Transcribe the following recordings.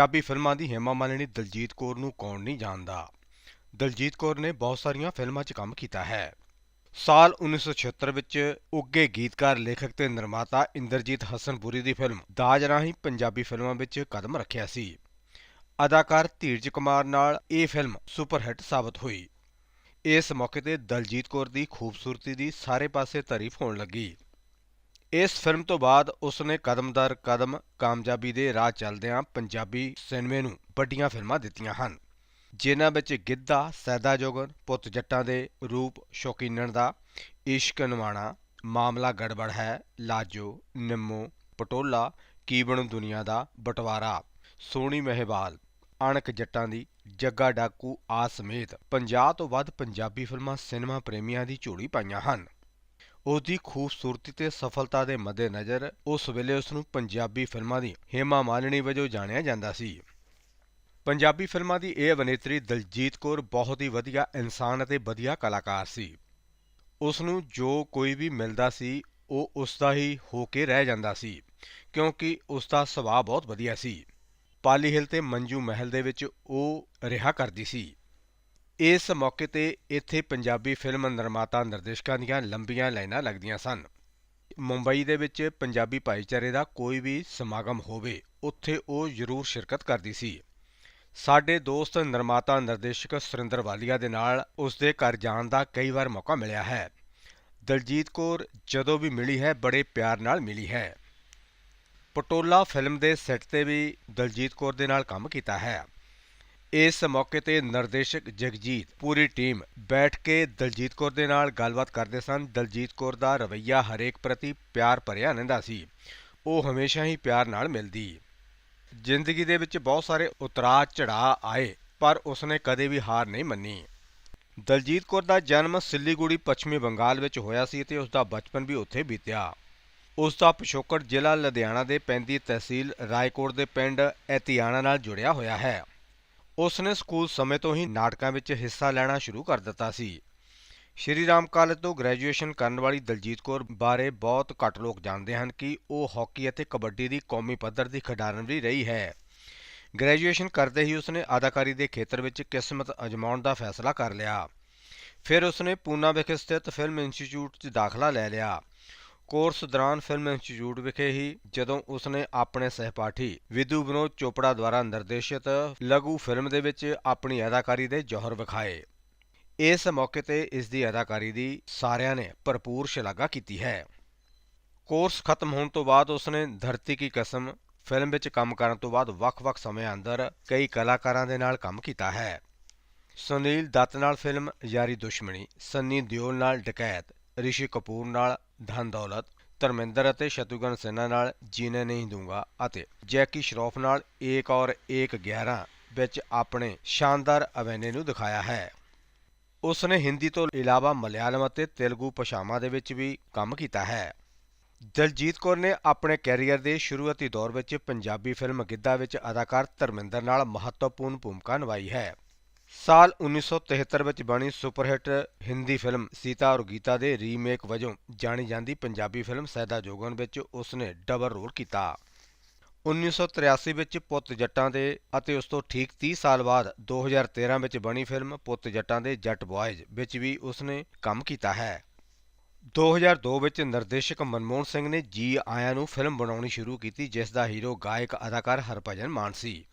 ਪੰਜਾਬੀ ਫਿਲਮਾਂ ਦੀ ਹੇਮਾ ਮਾਲਿਨੀ ਦਲਜੀਤ ਕੌਰ ਨੂੰ ਕੌਣ ਨਹੀਂ ਜਾਣਦਾ? ਦਲਜੀਤ ਕੌਰ ਨੇ ਬਹੁਤ ਸਾਰੀਆਂ ਫਿਲਮਾਂ 'ਚ ਕੰਮ ਕੀਤਾ ਹੈ। ਸਾਲ 1976 ਵਿੱਚ ਉੱਗੇ ਗੀਤਕਾਰ, ਲੇਖਕ ਤੇ ਨਿਰਮਾਤਾ ਇੰਦਰਜੀਤ ਹਸਨਪੁਰੀ ਦੀ ਫਿਲਮ ਦਾਜ ਰਾਹੀਂ ਪੰਜਾਬੀ ਫਿਲਮਾਂ ਵਿੱਚ ਕਦਮ ਰੱਖਿਆ ਸੀ। ਅਦਾਕਾਰ ਧੀਰਜ ਕੁਮਾਰ ਨਾਲ ਇਹ ਫਿਲਮ ਸੁਪਰਹਿੱਟ ਸਾਬਤ ਹੋਈ। ਇਸ ਮੌਕੇ ਤੇ ਦਲਜੀਤ ਕੌਰ ਦੀ ਖੂਬਸੂਰਤੀ ਦੀ ਸਾਰੇ ਪਾਸੇ ਤਾਰੀਫ ਹੋਣ ਲੱਗੀ। ਇਸ ਫਿਲਮ ਤੋਂ ਬਾਅਦ ਉਸਨੇ ਕਦਮ ਦਰ ਕਦਮ ਕਾਮਯਾਬੀ ਦੇ ਰਾਹ ਚੱਲਦਿਆਂ ਪੰਜਾਬੀ ਸਿਨੇਮੇ ਨੂੰ ਵੱਡੀਆਂ ਫਿਲਮਾਂ ਦਿੱਤੀਆਂ ਹਨ, ਜਿਨ੍ਹਾਂ ਵਿੱਚ ਗਿੱਧਾ, ਸੈਦਾ ਜੋਗਨ, ਪੁੱਤ ਜੱਟਾਂ ਦੇ ਰੂਪ ਸ਼ੌਕੀਨਣ ਦਾ ਇਸ਼ਕ ਨਿਵਾਣਾ, ਮਾਮਲਾ ਗੜਬੜ ਹੈ, ਲਾਜੋ, ਨਿੰਮੋ, ਪਟੋਲਾ ਕੀ ਬਣੂ ਦੁਨੀਆ ਦਾ ਬਟਵਾਰਾ, ਸੋਹਣੀ ਮਹਿਵਾਲ ਅਣਕ ਜੱਟਾਂ ਦੀ ਜੱਗਾ ਡਾਕੂ ਆ ਸਮੇਤ 50 ਤੋਂ ਵੱਧ ਪੰਜਾਬੀ ਫਿਲਮਾਂ ਸਿਨੇਮਾ ਪ੍ਰੇਮੀਆਂ ਦੀ ਝੋਲੀ ਪਾਈਆਂ ਹਨ। ਉਸ ਦੀ ਖੂਬਸੂਰਤੀ ਤੇ ਸਫਲਤਾ ਦੇ ਮੱਦੇਨਜ਼ਰ ਉਸ ਵੇਲੇ ਉਸ ਨੂੰ ਪੰਜਾਬੀ ਫਿਲਮਾਂ ਦੀ ਹੇਮਾ ਮਾਲਿਨੀ ਵਜੋਂ ਜਾਣਿਆ ਜਾਂਦਾ ਸੀ। ਪੰਜਾਬੀ ਫਿਲਮਾਂ ਦੀ ਇਹ ਅਭਿਨੇਤਰੀ ਦਲਜੀਤ ਕੌਰ ਬਹੁਤ ਹੀ ਵਧੀਆ ਇਨਸਾਨ ਅਤੇ ਵਧੀਆ ਕਲਾਕਾਰ ਸੀ। ਉਸ ਨੂੰ ਜੋ ਕੋਈ ਵੀ ਮਿਲਦਾ ਸੀ, ਉਹ ਉਸ ਦਾ ਹੀ ਹੋ ਕੇ ਰਹਿ ਜਾਂਦਾ ਸੀ, ਕਿਉਂਕਿ ਉਸ ਦਾ ਸੁਭਾਅ ਬਹੁਤ ਵਧੀਆ ਸੀ। ਪਾਲੀ ਹਿਲ ਤੇ ਮੰਜੂ ਮਹਿਲ ਦੇ ਵਿੱਚ ਉਹ ਰਿਹਾ ਕਰਦੀ ਸੀ। ਇਸ ਮੌਕੇ ਤੇ ਇੱਥੇ ਪੰਜਾਬੀ ਫਿਲਮ ਨਿਰਮਾਤਾ ਨਿਰਦੇਸ਼ਕਾਂ ਦੀਆਂ ਲੰਬੀਆਂ ਲਾਈਨਾਂ ਲੱਗਦੀਆਂ ਸਨ। ਮੁੰਬਈ ਦੇ ਵਿੱਚ ਪੰਜਾਬੀ ਭਾਈਚਾਰੇ ਦਾ ਕੋਈ ਵੀ ਸਮਾਗਮ ਹੋਵੇ, ਉੱਥੇ ਉਹ ਜ਼ਰੂਰ ਸ਼ਿਰਕਤ ਕਰਦੀ ਸੀ। ਸਾਡੇ ਦੋਸਤ ਨਿਰਮਾਤਾ ਨਿਰਦੇਸ਼ਕ ਸੁਰਿੰਦਰ ਵਾਲੀਆ ਦੇ ਨਾਲ ਉਸ ਦੇ ਘਰ ਜਾਣ ਦਾ ਕਈ ਵਾਰ ਮੌਕਾ ਮਿਲਿਆ ਹੈ। ਦਲਜੀਤ ਕੌਰ, ਜਦੋਂ ਵੀ ਮਿਲੀ ਹੈ, ਬੜੇ ਪਿਆਰ ਨਾਲ ਮਿਲੀ ਹੈ। ਪਟੋਲਾ ਫਿਲਮ ਦੇ ਸੈੱਟ ਤੇ ਵੀ ਦਲਜੀਤ ਕੌਰ ਦੇ ਨਾਲ ਕੰਮ ਕੀਤਾ ਹੈ। ਇਸ ਮੌਕੇ ਤੇ ਨਿਰਦੇਸ਼ਕ ਜਗਜੀਤ, ਪੂਰੀ ਟੀਮ ਬੈਠ ਕੇ ਦਲਜੀਤ ਕੌਰ ਦੇ ਨਾਲ ਗੱਲਬਾਤ ਕਰਦੇ ਸਨ। ਦਲਜੀਤ ਕੌਰ ਦਾ ਰਵੱਈਆ ਹਰੇਕ ਪ੍ਰਤੀ ਪਿਆਰ ਭਰਿਆ ਰਹਿੰਦਾ ਸੀ। ਉਹ ਹਮੇਸ਼ਾ ਹੀ ਪਿਆਰ ਨਾਲ ਮਿਲਦੀ। ਜ਼ਿੰਦਗੀ ਦੇ ਵਿੱਚ ਬਹੁਤ ਸਾਰੇ ਉਤਰਾਅ ਚੜਾਅ ਆਏ, ਪਰ ਉਸਨੇ ਕਦੇ ਵੀ ਹਾਰ ਨਹੀਂ ਮੰਨੀ। ਦਲਜੀਤ ਕੌਰ ਦਾ ਜਨਮ ਸਿੱਲੀਗੁੜੀ, ਪੱਛਮੀ ਬੰਗਾਲ ਵਿੱਚ ਹੋਇਆ ਸੀ ਤੇ ਉਸ ਦਾ ਬਚਪਨ ਵੀ ਉੱਥੇ ਬੀਤਿਆ। ਉਸ ਦਾ ਪਿਛੋਕੜ ਜ਼ਿਲ੍ਹਾ ਲੁਧਿਆਣਾ ਦੇ ਪੈਂਦੀ ਤਹਿਸੀਲ ਰਾਏਕੋਟ ਦੇ ਪਿੰਡ ਐਤੀਆਣਾ ਨਾਲ ਜੁੜਿਆ ਹੋਇਆ ਹੈ। ਉਸ ਨੇ ਸਕੂਲ ਸਮੇਂ ਤੋਂ ਹੀ ਨਾਟਕਾਂ ਵਿੱਚ ਹਿੱਸਾ ਲੈਣਾ ਸ਼ੁਰੂ ਕਰ ਦਿੱਤਾ ਸੀ। ਸ਼੍ਰੀ ਰਾਮ ਕਾਲਜ ਤੋਂ ਗ੍ਰੈਜੂਏਸ਼ਨ ਕਰਨ ਵਾਲੀ ਦਲਜੀਤ ਕੌਰ ਬਾਰੇ ਬਹੁਤ ਘੱਟ ਲੋਕ ਜਾਣਦੇ ਹਨ ਕਿ ਉਹ ਹਾਕੀ ਅਤੇ ਕਬੱਡੀ ਦੀ ਕੌਮੀ ਪੱਧਰ ਦੀ ਖਿਡਾਰਨ ਵੀ ਰਹੀ ਹੈ। ਗ੍ਰੈਜੂਏਸ਼ਨ ਕਰਦੇ ਹੀ ਉਸਨੇ ਅਦਾਕਾਰੀ ਦੇ ਖੇਤਰ ਵਿੱਚ ਕਿਸਮਤ ਅਜਮਾਉਣ ਦਾ ਫੈਸਲਾ ਕਰ ਲਿਆ। ਫਿਰ ਉਸਨੇ ਪੂਨਾ ਵਿਖੇ ਸਥਿਤ ਫਿਲਮ ਇੰਸਟੀਚਿਊਟ 'ਚ ਦਾਖਲਾ ਲੈ ਲਿਆ। ਕੋਰਸ ਦੌਰਾਨ ਫਿਲਮ ਇੰਸਟੀਚਿਊਟ ਵਿਖੇ ਹੀ ਜਦੋਂ ਉਸਨੇ ਆਪਣੇ ਸਹਿਪਾਠੀ ਵਿਦੂ ਵਿਨੋਦ ਚੋਪੜਾ ਦੁਆਰਾ ਨਿਰਦੇਸ਼ਿਤ ਲਘੂ ਫਿਲਮ ਦੇ ਵਿੱਚ ਆਪਣੀ ਅਦਾਕਾਰੀ ਦੇ ਜੋਹਰ ਵਿਖਾਏ। ਇਸ ਮੌਕੇ ਤੇ ਇਸ ਦੀ ਅਦਾਕਾਰੀ ਦੀ ਸਾਰਿਆਂ ਨੇ ਭਰਪੂਰ ਸ਼ਲਾਘਾ ਕੀਤੀ ਹੈ। ਕੋਰਸ ਖਤਮ ਹੋਣ ਤੋਂ ਬਾਅਦ ਉਸਨੇ ਧਰਤੀ ਕੀ ਕਸਮ ਫਿਲਮ ਵਿੱਚ ਕੰਮ ਕਰਨ ਤੋਂ ਬਾਅਦ ਵੱਖ-ਵੱਖ ਸਮੇਂ ਅੰਦਰ ਕਈ ਕਲਾਕਾਰਾਂ ਦੇ ਨਾਲ ਕੰਮ ਕੀਤਾ ਹੈ। ਸੁਨੀਲ ਦੱਤ ਨਾਲ ਫਿਲਮ ਯਾਰੀ ਦੁਸ਼ਮਣੀ, ਸੰਨੀ ਦਿਓਲ ਨਾਲ ਡਕੈਤ ਰਿਸ਼ੀ ਕਪੂਰ ਨਾਲ ਧਨ ਦੌਲਤ, ਧਰਮਿੰਦਰ ਅਤੇ ਸ਼ਤਰੂਘਨ ਸਿਨਹਾ ਨਾਲ ਜੀਨੇ ਨਹੀਂ ਦੂੰਗਾ ਅਤੇ ਜੈਕੀ ਸ਼ਰੋਫ ਨਾਲ ਏਕ ਔਰ ਏਕ 11 ਵਿੱਚ ਆਪਣੇ ਸ਼ਾਨਦਾਰ ਅਭਿਨੈ ਨੂੰ ਦਿਖਾਇਆ ਹੈ। ਉਸ ਨੇ ਹਿੰਦੀ ਤੋਂ ਇਲਾਵਾ ਮਲਿਆਲਮ ਅਤੇ ਤੇਲਗੂ ਭਾਸ਼ਾਵਾਂ ਦੇ ਵਿੱਚ ਵੀ ਕੰਮ ਕੀਤਾ ਹੈ। ਦਲਜੀਤ ਕੌਰ ਨੇ ਆਪਣੇ ਕੈਰੀਅਰ ਦੇ ਸ਼ੁਰੂਆਤੀ ਦੌਰ ਵਿੱਚ ਪੰਜਾਬੀ ਫਿਲਮ ਗਿੱਧਾ ਵਿੱਚ ਅਦਾਕਾਰ ਧਰਮਿੰਦਰ ਨਾਲ ਮਹੱਤਵਪੂਰਨ ਭੂਮਿਕਾ ਨਿਭਾਈ ਹੈ। ਸਾਲ 1973 ਵਿੱਚ ਬਣੀ ਸੁਪਰਹਿੱਟ ਹਿੰਦੀ ਫਿਲਮ ਸੀਤਾ ਔਰ ਗੀਤਾ ਦੇ ਰੀਮੇਕ ਵਜੋਂ ਜਾਣੀ ਜਾਂਦੀ ਪੰਜਾਬੀ ਫਿਲਮ ਸੈਦਾ ਜੋਗਨ ਵਿੱਚ ਉਸਨੇ ਡਬਲ ਰੋਲ ਕੀਤਾ। 1983 ਵਿੱਚ ਪੁੱਤ ਜੱਟਾਂ ਦੇ ਅਤੇ ਉਸ ਤੋਂ ਠੀਕ 30 ਸਾਲ ਬਾਅਦ 2013 ਵਿੱਚ ਬਣੀ ਫਿਲਮ ਪੁੱਤ ਜੱਟਾਂ ਦੇ ਜੱਟ ਬॉयਜ਼ ਵਿੱਚ ਵੀ ਉਸਨੇ ਕੰਮ ਕੀਤਾ ਹੈ। 2002 ਵਿੱਚ ਨਿਰਦੇਸ਼ਕ ਮਨਮੋਹਨ ਸਿੰਘ ਨੇ ਜੀ ਆਇਆਂ ਨੂੰ ਫਿਲਮ ਬਣਾਉਣੀ ਸ਼ੁਰੂ ਕੀਤੀ, ਜਿਸ ਦਾ ਹੀਰੋ ਗਾਇਕ ਅਦਾਕਾਰ ਹਰਭਜਨ ਮਾਨ ਸੀ।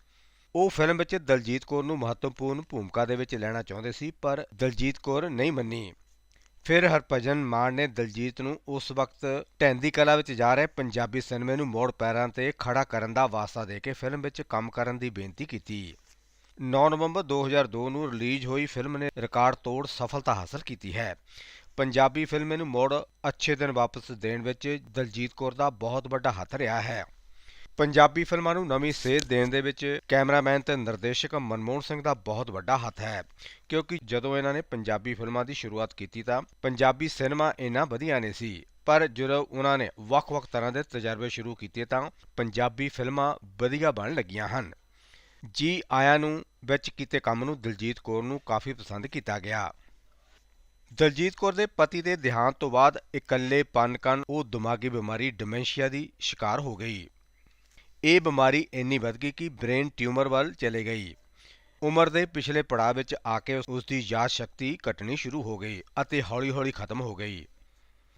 ਉਹ ਫਿਲਮ ਵਿੱਚ ਦਲਜੀਤ ਕੌਰ ਨੂੰ ਮਹੱਤਵਪੂਰਨ ਭੂਮਿਕਾ ਦੇ ਵਿੱਚ ਲੈਣਾ ਚਾਹੁੰਦੇ ਸੀ, ਪਰ ਦਲਜੀਤ ਕੌਰ ਨਹੀਂ ਮੰਨੀ। ਫਿਰ ਹਰਭਜਨ ਮਾਨ ਨੇ ਦਲਜੀਤ ਨੂੰ ਉਸ ਵਕਤ ਢੈਂਦੀ ਕਲਾ ਵਿੱਚ ਜਾ ਰਹੇ ਪੰਜਾਬੀ ਸਿਨੇਮੇ ਨੂੰ ਮੋੜ ਪੈਰਾਂ ਤੇ ਖੜਾ ਕਰਨ ਦਾ ਵਾਸਤਾ ਦੇ ਕੇ ਫਿਲਮ ਵਿੱਚ ਕੰਮ ਕਰਨ ਦੀ ਬੇਨਤੀ ਕੀਤੀ। 9 ਨਵੰਬਰ 2002 ਨੂੰ ਰਿਲੀਜ਼ ਹੋਈ ਫਿਲਮ ਨੇ ਰਿਕਾਰਡ ਤੋੜ ਸਫਲਤਾ ਹਾਸਲ ਕੀਤੀ ਹੈ। ਪੰਜਾਬੀ ਫਿਲਮ ਨੂੰ ਮੋੜ ਅੱਛੇ ਦਿਨ ਵਾਪਸ ਦੇਣ ਵਿੱਚ ਦਲਜੀਤ ਕੌਰ ਦਾ ਬਹੁਤ ਵੱਡਾ ਹੱਥ ਰਿਹਾ ਹੈ। ਪੰਜਾਬੀ ਫਿਲਮਾਂ ਨੂੰ ਨਵੀਂ ਸੇਧ ਦੇਣ ਦੇ ਵਿੱਚ ਕੈਮਰਾਮੈਨ ਤੇ ਨਿਰਦੇਸ਼ਕ ਮਨਮੋਹਨ ਸਿੰਘ ਦਾ ਬਹੁਤ ਵੱਡਾ ਹੱਥ ਹੈ। ਕਿਉਂਕਿ ਜਦੋਂ ਇਹਨਾਂ ਨੇ ਪੰਜਾਬੀ ਫਿਲਮਾਂ ਦੀ ਸ਼ੁਰੂਆਤ ਕੀਤੀ ਤਾਂ ਪੰਜਾਬੀ ਸਿਨੇਮਾ ਇੰਨਾ ਵਧੀਆ ਨਹੀਂ ਸੀ। ਪਰ ਜਦੋਂ ਉਹਨਾਂ ਨੇ ਵੱਖ-ਵੱਖ ਤਰ੍ਹਾਂ ਦੇ ਤਜਰਬੇ ਸ਼ੁਰੂ ਕੀਤੇ ਤਾਂ ਪੰਜਾਬੀ ਫਿਲਮਾਂ ਵਧੀਆ ਬਣ ਲੱਗੀਆਂ ਹਨ। ਜੀ ਆਇਆਂ ਨੂੰ ਵਿੱਚ ਕੀਤੇ ਕੰਮ ਨੂੰ ਦਲਜੀਤ ਕੌਰ ਨੂੰ ਕਾਫੀ ਪਸੰਦ ਕੀਤਾ ਗਿਆ। ਦਲਜੀਤ ਕੌਰ ਦੇ ਪਤੀ ਦੇ ਦੇਹਾਂਤ ਤੋਂ ਬਾਅਦ ਇਕੱਲੇ ਕਾਰਨ ਉਹ ਦਿਮਾਗੀ ਬਿਮਾਰੀ, ਡਿਮੈਂਸ਼ੀਆ ਦੀ ਸ਼ਿਕਾਰ ਹੋ ਗਈ। ਇਹ ਬਿਮਾਰੀ ਇੰਨੀ ਵੱਧ ਗਈ ਕਿ ਬ੍ਰੇਨ ਟਿਊਮਰ ਵੱਲ ਚਲੇ ਗਈ। ਉਮਰ ਦੇ ਪਿਛਲੇ ਪੜਾਅ ਵਿੱਚ ਆ ਕੇ ਉਸ ਦੀ ਯਾਦ ਸ਼ਕਤੀ ਘਟਣੀ ਸ਼ੁਰੂ ਹੋ ਗਈ ਅਤੇ ਹੌਲੀ-ਹੌਲੀ ਖਤਮ ਹੋ ਗਈ।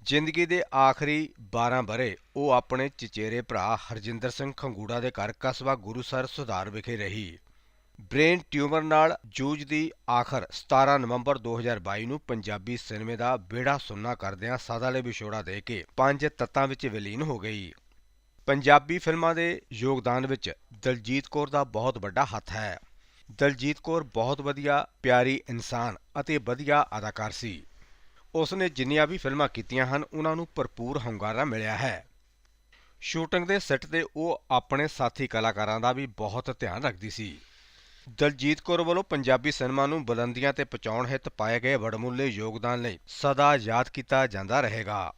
ਜ਼ਿੰਦਗੀ ਦੇ ਆਖਰੀ 12 ਬਰੇ ਉਹ ਆਪਣੇ ਚਚੇਰੇ ਭਰਾ ਹਰਜਿੰਦਰ ਸਿੰਘ ਖੰਗੂੜਾ ਦੇ ਘਰ ਕਸਬਾ ਗੁਰੂਸਰ ਸੁਧਾਰ ਵਿਖੇ ਰਹੀ। ਬ੍ਰੇਨ ਟਿਊਮਰ ਨਾਲ ਜੂਝ ਦੀ ਆਖਰ 17 ਨਵੰਬਰ 2022 ਨੂੰ ਪੰਜਾਬੀ ਸਿਨੇਮੇ ਦਾ ਬੇੜਾ ਸੁੰਨਾ ਕਰਦਿਆਂ ਸਦਾ ਲਈ ਵਿਛੋੜਾ ਦੇ ਕੇ ਪੰਜ ਤੱਤਾਂ ਵਿੱਚ ਵਿਲੀਨ ਹੋ ਗਈ। ਪੰਜਾਬੀ ਫਿਲਮਾਂ ਦੇ ਯੋਗਦਾਨ ਵਿੱਚ ਦਲਜੀਤ ਕੌਰ ਦਾ ਬਹੁਤ ਵੱਡਾ ਹੱਥ ਹੈ। ਦਲਜੀਤ ਕੌਰ ਬਹੁਤ ਵਧੀਆ, ਪਿਆਰੀ ਇਨਸਾਨ ਅਤੇ ਵਧੀਆ ਅਦਾਕਾਰ ਸੀ। ਉਸ ਨੇ ਜਿੰਨੀਆਂ ਵੀ ਫਿਲਮਾਂ ਕੀਤੀਆਂ ਹਨ, ਉਹਨਾਂ ਨੂੰ ਭਰਪੂਰ ਹੁੰਗਾਰਾ ਮਿਲਿਆ ਹੈ। ਸ਼ੂਟਿੰਗ ਦੇ ਸੈੱਟ ਤੇ ਉਹ ਆਪਣੇ ਸਾਥੀ ਕਲਾਕਾਰਾਂ ਦਾ ਵੀ ਬਹੁਤ ਧਿਆਨ ਰੱਖਦੀ ਸੀ। ਦਲਜੀਤ ਕੌਰ ਵੱਲੋਂ ਪੰਜਾਬੀ ਸਿਨੇਮਾ ਨੂੰ ਬੁਲੰਦੀਆਂ ਤੇ ਪਹੁੰਚਾਉਣ ਹਿੱਤ ਪਾਏ ਗਏ ਵਡਮੁੱਲੇ ਯੋਗਦਾਨ ਲਈ ਸਦਾ ਯਾਦ ਕੀਤਾ ਜਾਂਦਾ ਰਹੇਗਾ।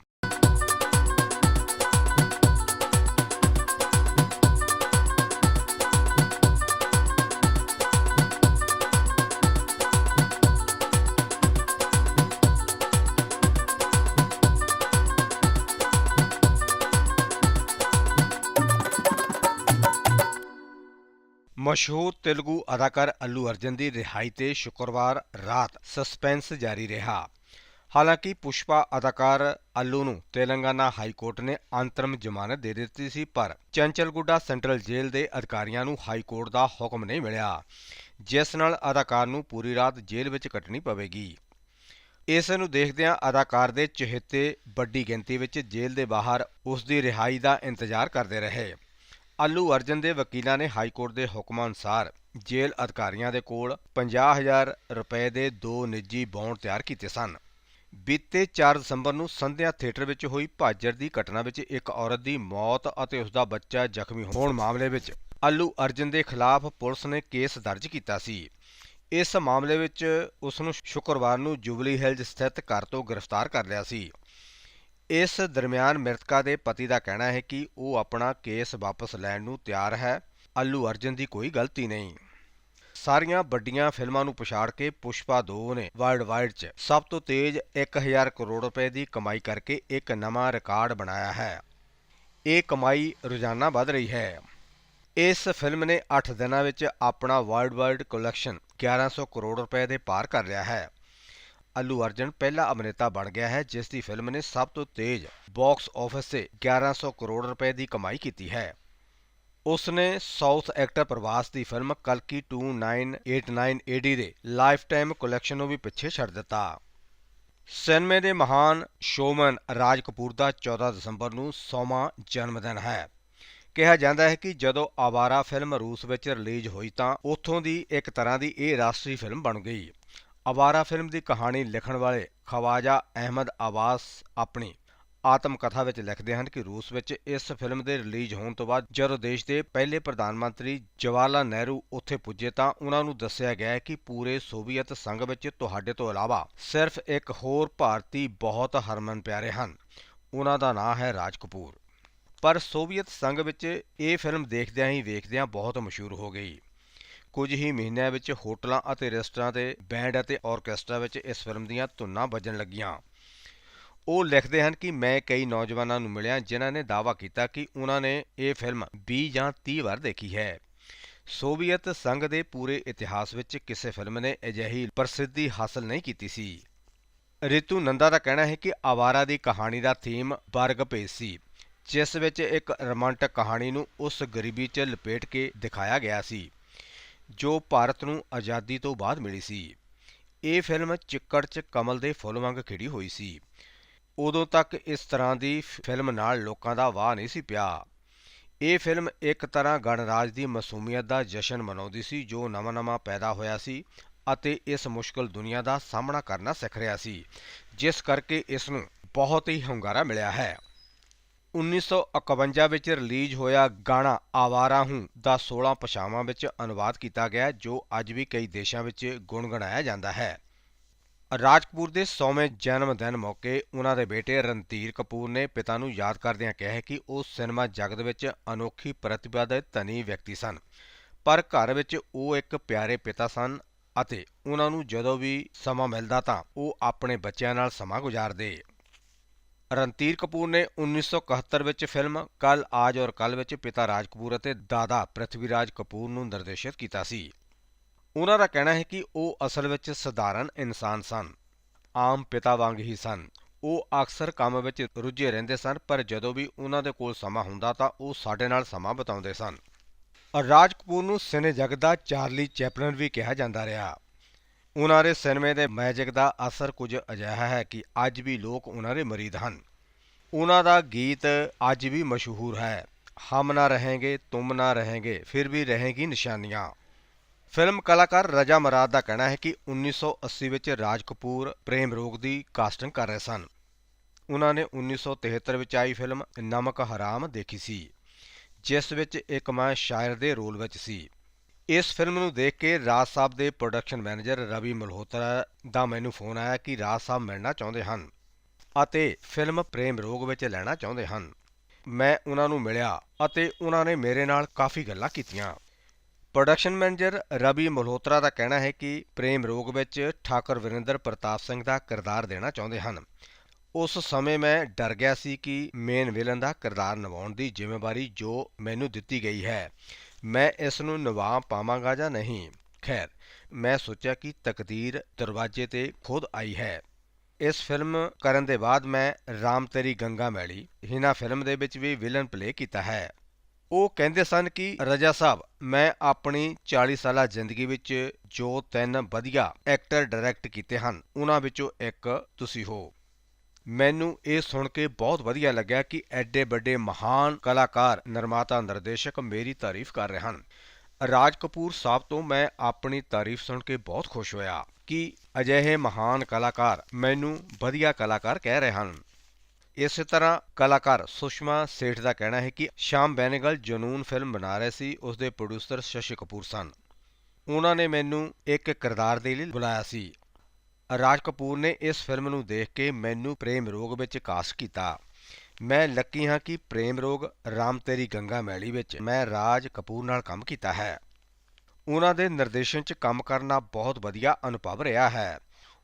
ਮਸ਼ਹੂਰ ਤੇਲਗੂ ਅਦਾਕਾਰ ਅੱਲੂ ਅਰਜਨ ਦੀ ਰਿਹਾਈ ਤੇ ਸ਼ੁੱਕਰਵਾਰ ਰਾਤ ਸਸਪੈਂਸ ਜਾਰੀ ਰਿਹਾ। ਹਾਲਾਂਕਿ ਪੁਸ਼ਪਾ ਅਦਾਕਾਰ ਅੱਲੂ ਨੂੰ ਤੇਲੰਗਾਨਾ ਹਾਈ ਕੋਰਟ ਨੇ ਅੰਤਰਮ ਜ਼ਮਾਨਤ ਦੇ ਦਿੱਤੀ ਸੀ, ਪਰ ਚੰਚਲਗੁੱਡਾ ਸੈਂਟਰਲ ਜੇਲ੍ਹ ਦੇ ਅਧਿਕਾਰੀਆਂ ਨੂੰ ਹਾਈ ਕੋਰਟ ਦਾ ਹੁਕਮ ਨਹੀਂ ਮਿਲਿਆ, ਜਿਸ ਨਾਲ ਅਦਾਕਾਰ ਨੂੰ ਪੂਰੀ ਰਾਤ ਜੇਲ੍ਹ ਵਿੱਚ ਕੱਟਣੀ ਪਵੇਗੀ। ਇਸ ਨੂੰ ਦੇਖਦਿਆਂ ਅਦਾਕਾਰ ਦੇ ਚਹੇਤੇ ਵੱਡੀ ਗਿਣਤੀ ਵਿੱਚ ਜੇਲ੍ਹ ਦੇ ਬਾਹਰ ਉਸ ਦੀ ਰਿਹਾਈ ਦਾ ਇੰਤਜ਼ਾਰ ਕਰਦੇ ਰਹੇ। ਅੱਲੂ ਅਰਜਨ ਦੇ ਵਕੀਲਾਂ ਨੇ ਹਾਈ ਕੋਰਟ ਦੇ ਹੁਕਮਾਂ ਅਨੁਸਾਰ ਜੇਲ੍ਹ ਅਧਿਕਾਰੀਆਂ ਦੇ ਕੋਲ 50000 ਰੁਪਏ ਦੇ ਦੋ ਨਿੱਜੀ ਬੌਂਡ ਤਿਆਰ ਕੀਤੇ ਸਨ। ਬੀਤੇ 4 ਦਸੰਬਰ ਨੂੰ ਸੰਧਿਆ ਥੀਏਟਰ ਵਿੱਚ ਹੋਈ ਭਾਜੜ ਦੀ ਘਟਨਾ ਵਿੱਚ ਇੱਕ ਔਰਤ ਦੀ ਮੌਤ ਅਤੇ ਉਸ ਦਾ ਬੱਚਾ ਜ਼ਖਮੀ ਹੋਣ ਮਾਮਲੇ ਵਿੱਚ ਅੱਲੂ ਅਰਜਨ ਦੇ ਖਿਲਾਫ ਪੁਲਿਸ ਨੇ ਕੇਸ ਦਰਜ ਕੀਤਾ ਸੀ। ਇਸ ਮਾਮਲੇ ਵਿੱਚ ਉਸ ਨੂੰ ਸ਼ੁੱਕਰਵਾਰ ਨੂੰ ਜੁਬਲੀ ਹਿਲਜ਼ ਸਥਿਤ ਘਰ ਤੋਂ ਗ੍ਰਿਫਤਾਰ ਕਰ ਲਿਆ ਸੀ। ਇਸ ਦਰਮਿਆਨ ਮ੍ਰਿਤਕਾ ਦੇ ਪਤੀ ਦਾ ਕਹਿਣਾ ਹੈ ਕਿ ਉਹ ਆਪਣਾ ਕੇਸ ਵਾਪਸ ਲੈਣ ਨੂੰ ਤਿਆਰ ਹੈ। ਅੱਲੂ ਅਰਜਨ ਦੀ ਕੋਈ ਗਲਤੀ ਨਹੀਂ। ਸਾਰੀਆਂ ਵੱਡੀਆਂ ਫਿਲਮਾਂ ਨੂੰ ਪਛਾੜ ਕੇ ਪੁਸ਼ਪਾ 2 ਨੇ ਵਰਲਡ ਵਾਈਡ 'ਚ। ਸਭ ਤੋਂ ਤੇਜ਼ 1000 ਕਰੋੜ ਰੁਪਏ ਦੀ ਕਮਾਈ ਕਰਕੇ ਇੱਕ ਨਵਾਂ ਰਿਕਾਰਡ ਬਣਾਇਆ ਹੈ। ਇਹ ਕਮਾਈ ਰੋਜ਼ਾਨਾ ਵਧ ਰਹੀ ਹੈ। ਇਸ ਫਿਲਮ ਨੇ 8 ਦਿਨਾਂ ਵਿੱਚ ਆਪਣਾ ਵਰਲਡ ਵਾਈਡ ਕਲੈਕਸ਼ਨ 1100 ਕਰੋੜ ਰੁਪਏ ਦੇ ਪਾਰ ਕਰ ਲਿਆ ਹੈ। ਅੱਲੂ ਅਰਜਨ ਪਹਿਲਾ ਅਭਿਨੇਤਾ ਬਣ ਗਿਆ ਹੈ, ਜਿਸ ਦੀ ਫਿਲਮ ਨੇ ਸਭ ਤੋਂ ਤੇਜ਼ ਬਾਕਸ ਆਫਿਸ ਤੇ 1100 ਕਰੋੜ ਰੁਪਏ ਦੀ ਕਮਾਈ ਕੀਤੀ ਹੈ। ਉਸ ਨੇ ਸਾਊਥ ਐਕਟਰ ਪ੍ਰਵਾਸ ਦੀ ਫਿਲਮ ਕਲਕੀ 2989 ਏਡੀ ਦੇ ਲਾਈਫ ਟਾਈਮ ਕਲੈਕਸ਼ਨ ਨੂੰ ਵੀ ਪਿੱਛੇ ਛੱਡ ਦਿੱਤਾ। ਸਿਨੇਮੇ ਦੇ ਮਹਾਨ ਸ਼ੋਮਨ ਰਾਜ ਕਪੂਰ ਦਾ 14 ਦਸੰਬਰ ਨੂੰ 100ਵਾਂ ਜਨਮ ਦਿਨ ਹੈ। ਕਿਹਾ ਜਾਂਦਾ ਹੈ ਕਿ ਜਦੋਂ ਆਵਾਰਾ ਫਿਲਮ ਰੂਸ ਵਿੱਚ ਰਿਲੀਜ਼ ਹੋਈ ਤਾਂ ਉੱਥੋਂ ਦੀ ਇੱਕ ਤਰ੍ਹਾਂ ਦੀ ਇਹ ਰਾਸ਼ਟਰੀ ਫਿਲਮ ਬਣ ਗਈ। ਆਵਾਰਾ ਫਿਲਮ ਦੀ ਕਹਾਣੀ ਲਿਖਣ ਵਾਲੇ ਖਵਾਜਾ ਅਹਿਮਦ ਆਵਾਸ ਆਪਣੀ ਆਤਮ ਕਥਾ ਵਿੱਚ ਲਿਖਦੇ ਹਨ ਕਿ ਰੂਸ ਵਿੱਚ ਇਸ ਫਿਲਮ ਦੇ ਰਿਲੀਜ਼ ਹੋਣ ਤੋਂ ਬਾਅਦ ਜਦੋਂ ਦੇਸ਼ ਦੇ ਪਹਿਲੇ ਪ੍ਰਧਾਨ ਮੰਤਰੀ ਜਵਾਹਰਲਾਲ ਨਹਿਰੂ ਉੱਥੇ ਪੁੱਜੇ ਤਾਂ ਉਹਨਾਂ ਨੂੰ ਦੱਸਿਆ ਗਿਆ ਕਿ ਪੂਰੇ ਸੋਵੀਅਤ ਸੰਘ ਵਿੱਚ ਤੁਹਾਡੇ ਤੋਂ ਇਲਾਵਾ ਸਿਰਫ ਇੱਕ ਹੋਰ ਭਾਰਤੀ ਬਹੁਤ ਹਰਮਨ ਪਿਆਰੇ ਹਨ। ਉਹਨਾਂ ਦਾ ਨਾਂ ਹੈ ਰਾਜ ਕਪੂਰ। ਪਰ ਸੋਵੀਅਤ ਸੰਘ ਵਿੱਚ ਇਹ ਫਿਲਮ ਦੇਖਦਿਆਂ ਹੀ ਵੇਖਦਿਆਂ ਬਹੁਤ ਮਸ਼ਹੂਰ ਹੋ ਗਈ। ਕੁਝ ਹੀ ਮਹੀਨਿਆਂ ਵਿੱਚ ਹੋਟਲਾਂ ਅਤੇ ਰੈਸਟੋਰਾਂ ਤੇ ਬੈਂਡ ਅਤੇ ਆਰਕੈਸਟਰਾ ਵਿੱਚ ਇਸ ਫਿਲਮ ਦੀਆਂ ਧੁਨਾਂ ਵੱਜਣ ਲੱਗੀਆਂ। ਉਹ ਲਿਖਦੇ ਹਨ ਕਿ ਮੈਂ ਕਈ ਨੌਜਵਾਨਾਂ ਨੂੰ ਮਿਲਿਆ ਜਿਨ੍ਹਾਂ ਨੇ ਦਾਅਵਾ ਕੀਤਾ ਕਿ ਉਹਨਾਂ ਨੇ ਇਹ ਫਿਲਮ 20 ਜਾਂ 30 ਵਾਰ ਦੇਖੀ ਹੈ। ਸੋਵੀਅਤ ਸੰਘ ਦੇ ਪੂਰੇ ਇਤਿਹਾਸ ਵਿੱਚ ਕਿਸੇ ਫਿਲਮ ਨੇ ਅਜਿਹੀ ਪ੍ਰਸਿੱਧੀ ਹਾਸਲ ਨਹੀਂ ਕੀਤੀ ਸੀ। ਰਿਤੂ ਨੰਦਾ ਦਾ ਕਹਿਣਾ ਹੈ ਕਿ ਆਵਾਰਾ ਦੀ ਕਹਾਣੀ ਦਾ ਥੀਮ ਵਰਗ ਭੇਦ ਸੀ, ਜਿਸ ਵਿੱਚ ਇੱਕ ਰੋਮਾਂਟਿਕ ਕਹਾਣੀ ਨੂੰ ਉਸ ਗਰੀਬੀ 'ਚ ਲਪੇਟ ਕੇ ਦਿਖਾਇਆ ਗਿਆ ਸੀ। ਜੋ ਭਾਰਤ ਨੂੰ ਆਜ਼ਾਦੀ ਤੋਂ ਬਾਅਦ ਮਿਲੀ ਸੀ। ਇਹ ਫਿਲਮ ਚਿੱਕੜ 'ਚ ਕਮਲ ਦੇ ਫੁੱਲ ਵਾਂਗ ਖਿੜੀ ਹੋਈ ਸੀ। ਉਦੋਂ ਤੱਕ ਇਸ ਤਰ੍ਹਾਂ ਦੀ ਫਿਲਮ ਨਾਲ ਲੋਕਾਂ ਦਾ ਵਾਹ ਨਹੀਂ ਸੀ ਪਿਆ। ਇਹ ਫਿਲਮ ਇੱਕ ਤਰ੍ਹਾਂ ਗਣਰਾਜ ਦੀ ਮਾਸੂਮੀਅਤ ਦਾ ਜਸ਼ਨ ਮਨਾਉਂਦੀ ਸੀ, ਜੋ ਨਵਾਂ-ਨਵਾਂ ਪੈਦਾ ਹੋਇਆ ਸੀ ਅਤੇ ਇਸ ਮੁਸ਼ਕਲ ਦੁਨੀਆ ਦਾ ਸਾਹਮਣਾ ਕਰਨਾ ਸਿੱਖ ਰਿਹਾ ਸੀ, ਜਿਸ ਕਰਕੇ ਇਸ ਨੂੰ ਬਹੁਤ ਹੀ ਹੁੰਗਾਰਾ ਮਿਲਿਆ ਹੈ। 1951 ਵਿੱਚ ਰਿਲੀਜ਼ ਹੋਇਆ ਗਾਣਾ ਆਵਾਰਾ ਹੂੰ ਦਾ 16 ਭਾਸ਼ਾਵਾਂ ਵਿੱਚ ਅਨੁਵਾਦ ਕੀਤਾ ਗਿਆ, ਜੋ ਅੱਜ ਵੀ ਕਈ ਦੇਸ਼ਾਂ ਵਿੱਚ ਗੁਣਗੁਣਾਇਆ ਜਾਂਦਾ ਹੈ। ਰਾਜ ਕਪੂਰ ਦੇ 100ਵੇਂ ਜਨਮ ਦਿਨ ਮੌਕੇ ਉਹਨਾਂ ਦੇ ਬੇਟੇ ਰਣਧੀਰ ਕਪੂਰ ਨੇ ਪਿਤਾ ਨੂੰ ਯਾਦ ਕਰਦਿਆਂ ਕਿਹਾ ਕਿ ਉਹ ਸਿਨੇਮਾ ਜਗਤ ਵਿੱਚ ਅਨੋਖੀ ਪ੍ਰਤਿਭਾ ਦੇ ਧਨੀ ਵਿਅਕਤੀ ਸਨ, ਪਰ ਘਰ ਵਿੱਚ ਉਹ ਇੱਕ ਪਿਆਰੇ ਪਿਤਾ ਸਨ ਅਤੇ ਉਹਨਾਂ ਨੂੰ ਜਦੋਂ ਵੀ ਸਮਾਂ ਮਿਲਦਾ ਤਾਂ ਉਹ ਆਪਣੇ ਬੱਚਿਆਂ ਨਾਲ ਸਮਾਂ ਗੁਜ਼ਾਰਦੇ। ਰਣਧੀਰ ਕਪੂਰ ਨੇ 1971 ਵਿੱਚ ਫਿਲਮ ਕੱਲ ਆਜ ਔਰ ਕੱਲ ਵਿੱਚ ਪਿਤਾ ਰਾਜ ਕਪੂਰ ਅਤੇ ਦਾਦਾ ਪ੍ਰਿਥਵੀਰਾਜ ਕਪੂਰ ਨੂੰ ਨਿਰਦੇਸ਼ਿਤ ਕੀਤਾ ਸੀ। ਉਹਨਾਂ ਦਾ ਕਹਿਣਾ ਹੈ ਕਿ ਉਹ ਅਸਲ ਵਿੱਚ ਸਧਾਰਨ ਇਨਸਾਨ ਸਨ। ਆਮ ਪਿਤਾ ਵਾਂਗ ਹੀ ਸਨ। ਉਹ ਅਕਸਰ ਕੰਮ ਵਿੱਚ ਰੁੱਝੇ ਰਹਿੰਦੇ ਸਨ, ਪਰ ਜਦੋਂ ਵੀ ਉਹਨਾਂ ਦੇ ਕੋਲ ਸਮਾਂ ਹੁੰਦਾ ਤਾਂ ਉਹ ਸਾਡੇ ਨਾਲ ਸਮਾਂ ਬਿਤਾਉਂਦੇ ਸਨ। ਰਾਜ ਕਪੂਰ ਨੂੰ ਸਿਨੇ ਜਗਤ ਦਾ ਚਾਰਲੀ ਚੈਪਲਨ ਵੀ ਕਿਹਾ ਜਾਂਦਾ ਰਿਹਾ। ਉਹਨਾਂ ਦੇ ਸਿਨੇਮੇ ਦੇ ਮੈਜਿਕ ਦਾ ਅਸਰ ਕੁਝ ਅਜਿਹਾ ਹੈ ਕਿ ਅੱਜ ਵੀ ਲੋਕ ਉਹਨਾਂ ਦੇ ਮਰੀਦ ਹਨ। ਉਹਨਾਂ ਦਾ ਗੀਤ ਅੱਜ ਵੀ ਮਸ਼ਹੂਰ ਹੈ। ਹਮ ਨਾ ਰਹੇਂਗੇ, ਤੁਮ ਨਾ ਰਹੇਂਗੇ, ਫਿਰ ਵੀ ਰਹੇਗੀ ਨਿਸ਼ਾਨੀਆਂ। ਫਿਲਮ ਕਲਾਕਾਰ ਰਜਾ ਮਰਾਦ ਦਾ ਕਹਿਣਾ ਹੈ ਕਿ 1980 ਵਿੱਚ ਰਾਜ ਕਪੂਰ ਪ੍ਰੇਮ ਰੋਗ ਦੀ ਕਾਸਟਿੰਗ ਕਰ ਰਹੇ ਸਨ। ਉਹਨਾਂ ਨੇ 1973 ਵਿੱਚ ਆਈ ਫਿਲਮ ਨਮਕ ਹਰਾਮ ਦੇਖੀ ਸੀ, ਜਿਸ ਵਿੱਚ ਇੱਕ ਮਾਂ ਸ਼ਾਇਰ ਦੇ ਰੋਲ ਵਿੱਚ ਸੀ। ਇਸ ਫਿਲਮ ਨੂੰ ਦੇਖ ਕੇ ਰਾਜ ਸਾਹਿਬ ਦੇ ਪ੍ਰੋਡਕਸ਼ਨ ਮੈਨੇਜਰ ਰਵੀ ਮਲਹੋਤਰਾ ਦਾ ਮੈਨੂੰ ਫੋਨ ਆਇਆ ਕਿ ਰਾਜ ਸਾਹਿਬ ਮਿਲਣਾ ਚਾਹੁੰਦੇ ਹਨ ਅਤੇ ਫਿਲਮ ਪ੍ਰੇਮ ਰੋਗ ਵਿੱਚ ਲੈਣਾ ਚਾਹੁੰਦੇ ਹਨ। ਮੈਂ ਉਹਨਾਂ ਨੂੰ ਮਿਲਿਆ ਅਤੇ ਉਹਨਾਂ ਨੇ ਮੇਰੇ ਨਾਲ ਕਾਫੀ ਗੱਲਾਂ ਕੀਤੀਆਂ। ਪ੍ਰੋਡਕਸ਼ਨ ਮੈਨੇਜਰ ਰਵੀ ਮਲਹੋਤਰਾ ਦਾ ਕਹਿਣਾ ਹੈ ਕਿ ਪ੍ਰੇਮ ਰੋਗ ਵਿੱਚ ਠਾਕੁਰ ਵਿਰਿੰਦਰ ਪ੍ਰਤਾਪ ਸਿੰਘ ਦਾ ਕਿਰਦਾਰ ਦੇਣਾ ਚਾਹੁੰਦੇ ਹਨ। ਉਸ ਸਮੇਂ ਮੈਂ ਡਰ ਗਿਆ ਸੀ ਕਿ ਮੇਨ ਵਿਲਨ ਦਾ ਕਿਰਦਾਰ ਨਿਭਾਉਣ ਦੀ ਜ਼ਿੰਮੇਵਾਰੀ ਜੋ ਮੈਨੂੰ ਦਿੱਤੀ ਗਈ ਹੈ। ਮੈਂ ਇਸ ਨੂੰ ਨਿਵਾ ਪਾਵਾਂਗਾ ਜਾਂ ਨਹੀਂ? ਖੈਰ, ਮੈਂ ਸੋਚਿਆ ਕਿ ਤਕਦੀਰ ਦਰਵਾਜ਼ੇ ਤੇ ਖੁਦ ਆਈ ਹੈ। ਇਸ ਫਿਲਮ ਕਰਨ ਦੇ ਬਾਅਦ ਮੈਂ ਰਾਮ ਤੇਰੀ ਗੰਗਾ ਮੈਲੀ, ਹਿਨਾ ਫਿਲਮ ਦੇ ਵਿੱਚ ਵੀ ਵਿਲਨ ਪਲੇ ਕੀਤਾ ਹੈ। ਉਹ ਕਹਿੰਦੇ ਸਨ ਕਿ ਰਜਾ ਸਾਹਿਬ, ਮੈਂ ਆਪਣੀ 40 ਸਾਲਾ ਜ਼ਿੰਦਗੀ ਵਿੱਚ ਜੋ ਤਿੰਨ ਵਧੀਆ ਐਕਟਰ ਡਾਇਰੈਕਟ ਕੀਤੇ ਹਨ, ਉਹਨਾਂ ਵਿੱਚੋਂ ਇੱਕ ਤੁਸੀਂ ਹੋ। ਮੈਨੂੰ ਇਹ ਸੁਣ ਕੇ ਬਹੁਤ ਵਧੀਆ ਲੱਗਿਆ ਕਿ ਐਡੇ ਵੱਡੇ ਮਹਾਨ ਕਲਾਕਾਰ, ਨਿਰਮਾਤਾ, ਨਿਰਦੇਸ਼ਕ ਮੇਰੀ ਤਾਰੀਫ ਕਰ ਰਹੇ ਹਨ। ਰਾਜ ਕਪੂਰ ਸਾਹਿਬ ਤੋਂ ਮੈਂ ਆਪਣੀ ਤਾਰੀਫ ਸੁਣ ਕੇ ਬਹੁਤ ਖੁਸ਼ ਹੋਇਆ ਕਿ ਅਜਿਹੇ ਮਹਾਨ ਕਲਾਕਾਰ ਮੈਨੂੰ ਵਧੀਆ ਕਲਾਕਾਰ ਕਹਿ ਰਹੇ ਹਨ। ਇਸੇ ਤਰ੍ਹਾਂ ਕਲਾਕਾਰ ਸੁਸ਼ਮਾ ਸੇਠ ਦਾ ਕਹਿਣਾ ਹੈ ਕਿ ਸ਼ਾਮ ਬੈਨੇਗਲ ਜਨੂਨ ਫਿਲਮ ਬਣਾ ਰਹੇ ਸੀ ਉਸ ਦੇ ਪ੍ਰੋਡਿਊਸਰ ਸ਼ਸ਼ੀ ਕਪੂਰ ਸਨ। ਉਹਨਾਂ ਨੇ ਮੈਨੂੰ ਇੱਕ ਕਿਰਦਾਰ ਦੇ ਲਈ ਬੁਲਾਇਆ ਸੀ। ਰਾਜ ਕਪੂਰ ਨੇ ਇਸ ਫਿਲਮ ਨੂੰ ਦੇਖ ਕੇ ਮੈਨੂੰ ਪ੍ਰੇਮ ਰੋਗ ਵਿੱਚ ਕਾਸਟ ਕੀਤਾ। ਮੈਂ ਲੱਕੀ ਹਾਂ ਕਿ ਪ੍ਰੇਮ ਰੋਗ ਰਾਮ ਤੇਰੀ ਗੰਗਾ ਮੈਲੀ ਵਿੱਚ ਮੈਂ ਰਾਜ ਕਪੂਰ ਨਾਲ ਕੰਮ ਕੀਤਾ ਹੈ। ਉਹਨਾਂ ਦੇ ਨਿਰਦੇਸ਼ਨ 'ਚ ਕੰਮ ਕਰਨਾ ਬਹੁਤ ਵਧੀਆ ਅਨੁਭਵ ਰਿਹਾ ਹੈ।